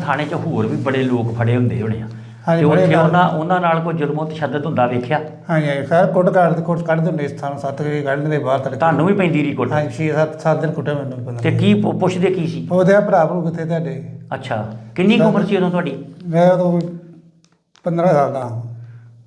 ਥਾਣੇ 'ਚ ਹੋਰ ਵੀ ਬੜੇ ਲੋਕ ਫੜੇ ਹੁੰਦੇ ਹੋਣੇ ਆ। ਹਾਂਜੀ, ਤੇ ਬੜੇ ਉੱਥੇ ਨਾਲ। ਉਹਨਾਂ ਉਹਨਾਂ ਨਾਲ ਕੋਈ ਜੁਰਮੋ ਤਸ਼ੱਦਦ ਹੁੰਦਾ ਵੇਖਿਆ। ਹਾਂਜੀ ਹਾਂਜੀ, ਸਾਰ ਕੁੱਟ ਕੱਢ ਕੁੱਟ ਕੱਢ ਦਿੰਦੇ ਇਸ ਥਾਂ ਸੱਤ ਵਜੇ ਕੱਢ ਦਿੰਦੇ ਬਾਹਰ ਤੱਕ ਤੁਹਾਨੂੰ ਵੀ ਪੈਂਦੀ ਰਹੀ ਕੁੱਟ? ਹਾਂਜੀ 6 7 7 ਦਿਨ ਕੁੱਟਿਆ ਮੈਨੂੰ ਤੇ ਪਤਾ ਕੀ ਪੁ- ਪੁੱਛਦੇ ਕੀ ਸੀ? ਉਹਦੇ ਭਰਾ ਭਰੂ ਕਿੱਥੇ ਤੁਹਾਡੇ? ਅੱਛਾ ਕਿੰਨੀ ਕੁ ਉਮਰ ਸੀ ਉਦੋਂ ਤੁਹਾਡੀ? ਮੈਂ ਉਦੋਂ 15 ਸਾਲ ਦਾ ਹਾਂ,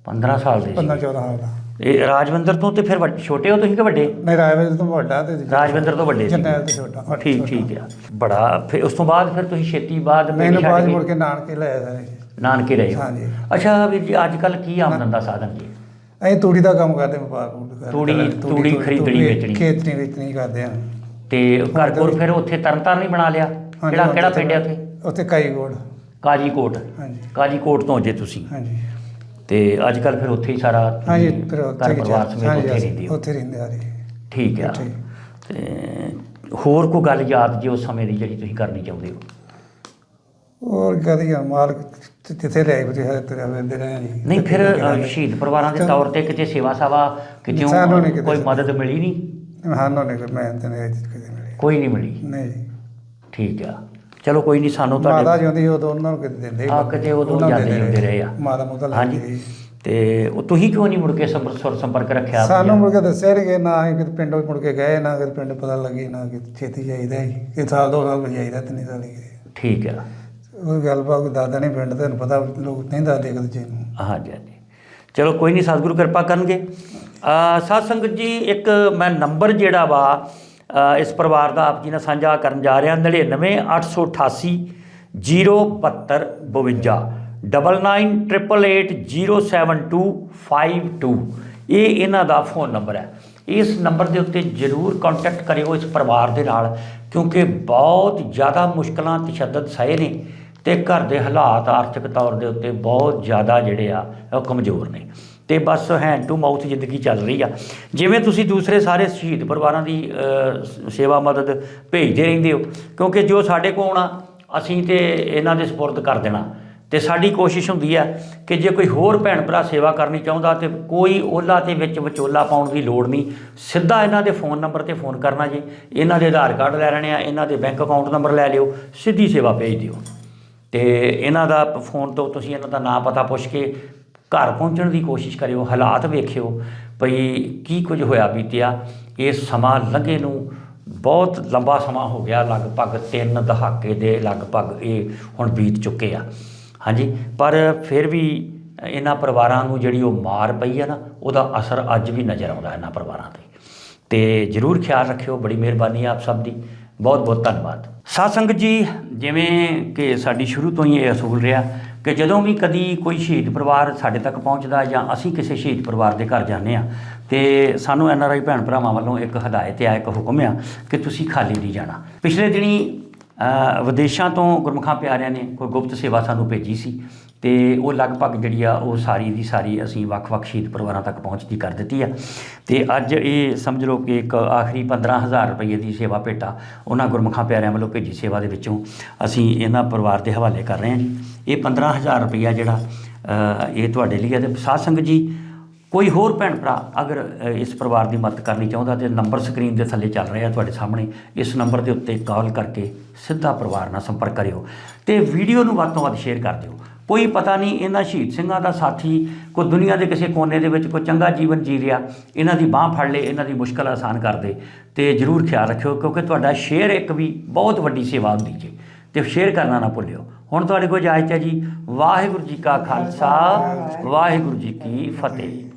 15 ਸਾਲ ਦੇ ਸੀ। 15 14 ਸਾਲ ਦਾ। ਇਹ ਰਾਜਵਿੰਦਰ ਤੋਂ ਤੇ ਫਿਰ ਵੱਡ- ਛੋਟੇ ਹੋ ਤੁਸੀਂ ਕਿ ਵੱਡੇ? ਨਹੀਂ ਰਾਜਵਿੰਦਰ ਤੋਂ ਵੱਡਾ ਤੇ ਰਾਜਵਿੰਦਰ ਤੋਂ ਵੱਡੇ ਸੀ। ਜਰਨੈਲ ਤੋਂ ਛੋਟਾ ਠੀਕ ਠੀਕ ਆ। ਬੜਾ ਫਿਰ ਉਸ ਤੋਂ ਬਾਅਦ ਫਿਰ ਤੁਸੀਂ ਛੇਤੀ ਬਾਅਦ ਪਿੰਡ ਮੈਨੂੰ ਛੱਡ ਬਾਅਦ ਕੇ ਮੁੜ ਕੇ ਨਾਨਕੇ ਲੈ ਆਇਆ ਸਾਰੇ। ਨਾਨਕੇ ਰਹੇ ਹੋ। ਹਾਂਜੀ। ਅੱਛਾ ਵੀਰ ਜੀ ਅੱਜ ਕੱਲ ਕੀ ਆਮਦਨ ਦਾ ਸਾਧਨ ਜੀ? ਅਸੀਂ ਤੂੜੀ ਦਾ ਕੰਮ ਕਰਦੇ ਵਪਾਰ। ਤੂੜੀ- ਤੂੜੀ ਖਰੀਦਣੀ, ਵੇਚਣੀ। ਖੇਤਨੀ ਵੇਚਣੀ ਕਰਦੇ ਆ ਤੇ ਘਰ ਕੋਲ ਫਿਰ ਉੱਥੇ ਤਰਨਤਾਰਨ ਹੀ ਬਣਾ ਲਿਆ? ਕਿਹੜਾ ਕਿਹੜਾ ਪਿੰਡ ਹੈ ਉੱਥੇ? ਉੱਥੇ ਕਾਈਗੋੜ ਕਾਜੀਕੋਟ। ਹਾਂਜੀ। ਕਾਜੀਕੋਟ ਤੋਂ ਜੇ ਤੁਸੀਂ। ਹਾਂਜੀ। ਤੇ ਅੱਜ ਕੱਲ ਫਿਰ ਉੱਥੇ ਹੀ ਸਾਰਾ ਹਾਂਜੀ ਫਿਰ ਉੱਥੇ ਹੀ ਪਰਿਵਾਰ ਸਮੇਤ ਉੱਥੇ ਰਹਿੰਦੇ ਹੋ। ਉੱਥੇ ਰਹਿੰਦੇ ਆ ਜੀ। ਠੀਕ ਆ। ਤੇ ਹੋਰ ਕੋਈ ਗੱਲ ਯਾਦ ਜੀ ਉਸ ਸਮੇਂ ਦੀ ਜਿਹੜੀ ਤੁਸੀਂ ਕਰਨੀ ਚਾਹੁੰਦੇ ਹੋ? ਹੋਰ ਕਦੀ ਮਾਲਕ ਤੇ ਕਿੱਥੇ ਲੈ ਬਤੇ ਹੈ ਤੇਰਾ ਵੇਂਦੇ ਰਹੇ ਨਹੀਂ ਫਿਰ ਸ਼ਹੀਦ ਪਰਿਵਾਰਾਂ ਦੇ ਤੌਰ ਤੇ ਕਿਤੇ ਸੇਵਾ ਸਾਵਾ ਕਿਤੇ ਨਹੀਂ ਕੋਈ। ਮਦਦ ਮਿਲੀ ਨਹੀਂ? ਹਾਨੋਂ ਨੇ ਮੈਂ ਤੇ ਨਹੀਂ ਕਿਤੇ ਮਿਲੇ। ਕੋਈ ਨਹੀਂ ਮਿਲੀ? ਨਹੀਂ। ਠੀਕ ਆ। ਚਲੋ ਕੋਈ ਨਹੀਂ ਸਾਨੂੰ ਮਾਤਾ ਤੁਹਾਡੇ ਜੀ ਹੁੰਦੀ ਸੀ ਉਦੋਂ ਉਹਨਾਂ ਨੂੰ ਕਿਤੇ ਦਿੰਦੇ ਆ ਕਿਤੇ ਉਦੋਂ ਉਹਨਾਂ ਨੂੰ ਜਾਂਦੇ ਹੁੰਦੇ ਰਹੇ। ਆ। ਮਾਤਾ ਮੁੱਦਾ ਹਾਂਜੀ। ਤੇ ਉਹ ਤੁਸੀਂ ਕਿਉਂ ਨਹੀਂ ਮੁੜ ਕੇ ਸੰਪਰਕ ਸੰਪਰਕ ਰੱਖਿਆ ਸਾਨੂੰ ਮੁੜ ਕੇ ਦੱਸਿਆ ਨਹੀਂ ਕਿ ਨਾ ਅਸੀਂ ਕਿਤੇ ਪਿੰਡੋਂ ਮੁੜ ਕੇ ਗਏ ਨਾ ਕਿਤੇ ਪਿੰਡ ਪਤਾ ਲੱਗੀ ਨਾ ਕਿ ਛੇਤੀ ਜਾਈਦਾ ਕਿ ਸਾਲ ਦੋ ਸਾਲ ਜਾਈਦਾ ਤਿੰਨ ਸਾਲ ਹੀ ਠੀਕ ਆ। ਉਹ ਗੱਲਬਾਤ ਦਾਦਾ ਨਹੀਂ ਪਿੰਡ ਤੈਨੂੰ ਪਤਾ ਲੋਕ ਨਹੀਂ ਦੱਸਦੇ ਦੂਜੇ ਨੂੰ। ਹਾਂਜੀ ਹਾਂਜੀ। ਚਲੋ ਕੋਈ ਨਹੀਂ, ਸਤਿਗੁਰੂ ਕਿਰਪਾ ਕਰਨਗੇ। ਅ ਸਾਧ ਸੰਗਤ ਜੀ, ਇੱਕ ਮੈਂ ਨੰਬਰ ਜਿਹੜਾ ਵਾ ਇਸ ਪਰਿਵਾਰ ਦਾ ਆਪ ਜੀ ਨਾਲ ਸਾਂਝਾ ਕਰਨ ਜਾ ਰਿਹਾ 99888 07252 9988807252 ਇਹ ਇਹਨਾਂ ਦਾ ਫੋਨ ਨੰਬਰ ਹੈ। ਇਸ ਨੰਬਰ ਦੇ ਉੱਤੇ ਜਰੂਰ ਕੰਟੈਕਟ ਕਰਿਓ ਇਸ ਪਰਿਵਾਰ ਦੇ ਨਾਲ, ਕਿਉਂਕਿ ਬਹੁਤ ਜ਼ਿਆਦਾ ਮੁਸ਼ਕਲਾਂ, ਤਸ਼ੱਦਦ ਸਹੇ ਨੇ। ਤੇ ਘਰ ਦੇ ਹਾਲਾਤ ਆਰਥਿਕ ਤੌਰ ਦੇ ਉੱਤੇ ਬਹੁਤ ਜ਼ਿਆਦਾ ਜਿਹੜੇ ਆ ਉਹ ਕਮਜ਼ੋਰ ਨੇ। ਤੇ ਬਸ ਹੈਂਡ ਟੂ ਮਾਊਥ ਜ਼ਿੰਦਗੀ ਚੱਲ ਰਹੀ ਆ। ਜਿਵੇਂ ਤੁਸੀਂ ਦੂਸਰੇ ਸਾਰੇ ਸ਼ਹੀਦ ਪਰਿਵਾਰਾਂ ਦੀ ਸੇਵਾ ਮਦਦ ਭੇਜਦੇ ਰਹਿੰਦੇ ਹੋ, ਕਿਉਂਕਿ ਜੋ ਸਾਡੇ ਕੋਲ ਆਉਣਾ ਅਸੀਂ ਤੇ ਇਹਨਾਂ ਦੇ ਸਪੁਰਦ ਕਰ ਦੇਣਾ। ਤੇ ਸਾਡੀ ਕੋਸ਼ਿਸ਼ ਹੁੰਦੀ ਆ ਕਿ ਜੇ ਕੋਈ ਹੋਰ ਭੈਣ ਭਰਾ ਸੇਵਾ ਕਰਨੀ ਚਾਹੁੰਦਾ ਤੇ ਕੋਈ ਓਲਾ ਤੇ ਵਿੱਚ ਵਿਚੋਲਾ ਪਾਉਣ ਦੀ ਲੋੜ ਨਹੀਂ। ਸਿੱਧਾ ਇਹਨਾਂ ਦੇ ਫੋਨ ਨੰਬਰ ਤੇ ਫੋਨ ਕਰਨਾ ਜੀ। ਇਹਨਾਂ ਦੇ ਆਧਾਰ ਕਾਰਡ ਲੈ ਲੈਣੇ ਆ, ਇਹਨਾਂ ਦੇ ਬੈਂਕ ਅਕਾਊਂਟ ਨੰਬਰ ਲੈ ਲਿਓ, ਸਿੱਧੀ ਸੇਵਾ ਭੇਜ ਦਿਓ। ਤੇ ਇਹਨਾਂ ਦਾ ਫੋਨ ਤੋਂ ਤੁਸੀਂ ਇਹਨਾਂ ਦਾ ਨਾਂ ਪਤਾ ਪੁੱਛ ਕੇ ਘਰ ਪਹੁੰਚਣ ਦੀ ਕੋਸ਼ਿਸ਼ ਕਰਿਓ, ਹਾਲਾਤ ਵੇਖਿਓ ਭਈ ਕੀ ਕੁਝ ਹੋਇਆ ਬੀਤਿਆ। ਇਹ ਸਮਾਂ ਲੰਘੇ ਨੂੰ ਬਹੁਤ ਲੰਬਾ ਸਮਾਂ ਹੋ ਗਿਆ, ਲਗਭਗ 3 ਦਹਾਕੇ ਦੇ ਲਗਭਗ ਇਹ ਹੁਣ ਬੀਤ ਚੁੱਕੇ ਆ। ਹਾਂਜੀ, ਪਰ ਫਿਰ ਵੀ ਇਹਨਾਂ ਪਰਿਵਾਰਾਂ ਨੂੰ ਜਿਹੜੀ ਉਹ ਮਾਰ ਪਈ ਆ ਨਾ, ਉਹਦਾ ਅਸਰ ਅੱਜ ਵੀ ਨਜ਼ਰ ਆਉਂਦਾ ਇਹਨਾਂ ਪਰਿਵਾਰਾਂ ਤੇ। ਤੇ ਜਰੂਰ ਖਿਆਲ ਰੱਖਿਓ, ਬੜੀ ਮਿਹਰਬਾਨੀ ਆਪ ਸਭ ਦੀ। ਬਹੁਤ ਬਹੁਤ ਧੰਨਵਾਦ। ਸਾਧ ਸੰਗਤ ਜੀ, ਜਿਵੇਂ ਕਿ ਸਾਡੀ ਸ਼ੁਰੂ ਤੋਂ ਹੀ ਇਹ ਅਸੂਲ ਰਿਹਾ ਕਿ ਜਦੋਂ ਵੀ ਕਦੀ ਕੋਈ ਸ਼ਹੀਦ ਪਰਿਵਾਰ ਸਾਡੇ ਤੱਕ ਪਹੁੰਚਦਾ ਜਾਂ ਅਸੀਂ ਕਿਸੇ ਸ਼ਹੀਦ ਪਰਿਵਾਰ ਦੇ ਘਰ ਜਾਂਦੇ ਆ ਤੇ ਸਾਨੂੰ ਐਨ ਆਰ ਆਈ ਭੈਣ ਭਰਾਵਾਂ ਵੱਲੋਂ ਇੱਕ ਹਦਾਇਤ ਆ ਇੱਕ ਹੁਕਮ ਆ ਕਿ ਤੁਸੀਂ ਖਾਲੀ ਨਹੀਂ ਜਾਣਾ। ਪਿਛਲੇ ਦਿਨੀ ਵਿਦੇਸ਼ਾਂ ਤੋਂ ਗੁਰਮੁਖਾਂ ਪਿਆਰਿਆਂ ਨੇ ਕੋਈ ਗੁਪਤ ਸੇਵਾ ਸਾਨੂੰ ਭੇਜੀ ਸੀ। ਤੇ ਉਹ ਲਗਭਗ ਜਿਹੜੀ ਆ, ਉਹ ਸਾਰੀ ਦੀ ਸਾਰੀ ਅਸੀਂ ਵੱਖ-ਵੱਖ ਸ਼ਹੀਦ ਪਰਿਵਾਰਾਂ ਤੱਕ ਪਹੁੰਚਦੀ ਕਰ ਦਿੱਤੀ ਆ। ਤੇ ਅੱਜ ਇਹ ਸਮਝ ਲਓ ਕਿ ਇੱਕ ਆਖਰੀ 15000 ਰੁਪਏ ਦੀ ਸੇਵਾ ਭੇਟਾ ਉਹਨਾਂ ਗੁਰਮੁਖਾਂ ਪਿਆਰਿਆਂ ਵੱਲੋਂ ਭੇਜੀ ਸੇਵਾ ਦੇ ਵਿੱਚੋਂ ਅਸੀਂ ਇਹਨਾਂ ਪਰਿਵਾਰ ਦੇ ਹਵਾਲੇ ਕਰ ਰਹੇ ਹਾਂ ਜੀ। ਇਹ 15000 ਰੁਪਇਆ ਜਿਹੜਾ ਇਹ ਤੁਹਾਡੇ ਲਈ ਹੈ ਤੇ ਸਾਧ ਸੰਗਤ ਜੀ, ਕੋਈ ਹੋਰ ਭੈਣ ਭਰਾ ਅਗਰ ਇਸ ਪਰਿਵਾਰ ਦੀ ਮਦਦ ਕਰਨੀ ਚਾਹੁੰਦਾ ਤੇ ਨੰਬਰ ਸਕਰੀਨ ਦੇ ਥੱਲੇ ਚੱਲ ਰਿਹਾ ਤੁਹਾਡੇ ਸਾਹਮਣੇ, ਇਸ ਨੰਬਰ ਦੇ ਉੱਤੇ ਕਾਲ ਕਰਕੇ ਸਿੱਧਾ ਪਰਿਵਾਰ ਨਾਲ ਸੰਪਰਕ ਕਰਿਓ ਤੇ ਵੀਡੀਓ ਨੂੰ ਵੱਧ ਤੋਂ ਵੱਧ ਸ਼ੇਅਰ ਕਰ ਦਿਓ। ਕੋਈ ਪਤਾ ਨਹੀਂ ਇਹਨਾਂ ਸ਼ਹੀਦ ਸਿੰਘਾਂ ਦਾ ਸਾਥੀ, ਕੋਈ ਦੁਨੀਆ ਦੇ ਕਿਸੇ ਕੋਨੇ ਦੇ ਵਿੱਚ ਕੋਈ ਚੰਗਾ ਜੀਵਨ ਜੀ ਰਿਹਾ, ਇਹਨਾਂ ਦੀ ਬਾਹ ਫੜ ਲੇ ਇਹਨਾਂ ਦੀ ਮੁਸ਼ਕਲ ਆਸਾਨ ਕਰ ਦੇ। ਤੇ ਜਰੂਰ ਖਿਆਲ ਰੱਖਿਓ, ਕਿਉਂਕਿ ਤੁਹਾਡਾ ਸ਼ੇਅਰ ਇੱਕ ਵੀ ਬਹੁਤ ਵੱਡੀ ਸੇਵਾ ਹੁੰਦੀ ਜੀ। ਤੇ ਸ਼ੇਅਰ ਕਰਨਾ ਨਾ ਭੁੱਲਿਓ। ਹੁਣ ਤੁਹਾਡੇ ਕੋਲ ਇਜਾਜ਼ਤ ਹੈ ਜੀ, ਵਾਹਿਗੁਰੂ ਜੀ ਕਾ ਖਾਲਸਾ, ਵਾਹਿਗੁਰੂ ਜੀ ਕੀ ਫਤਿਹ।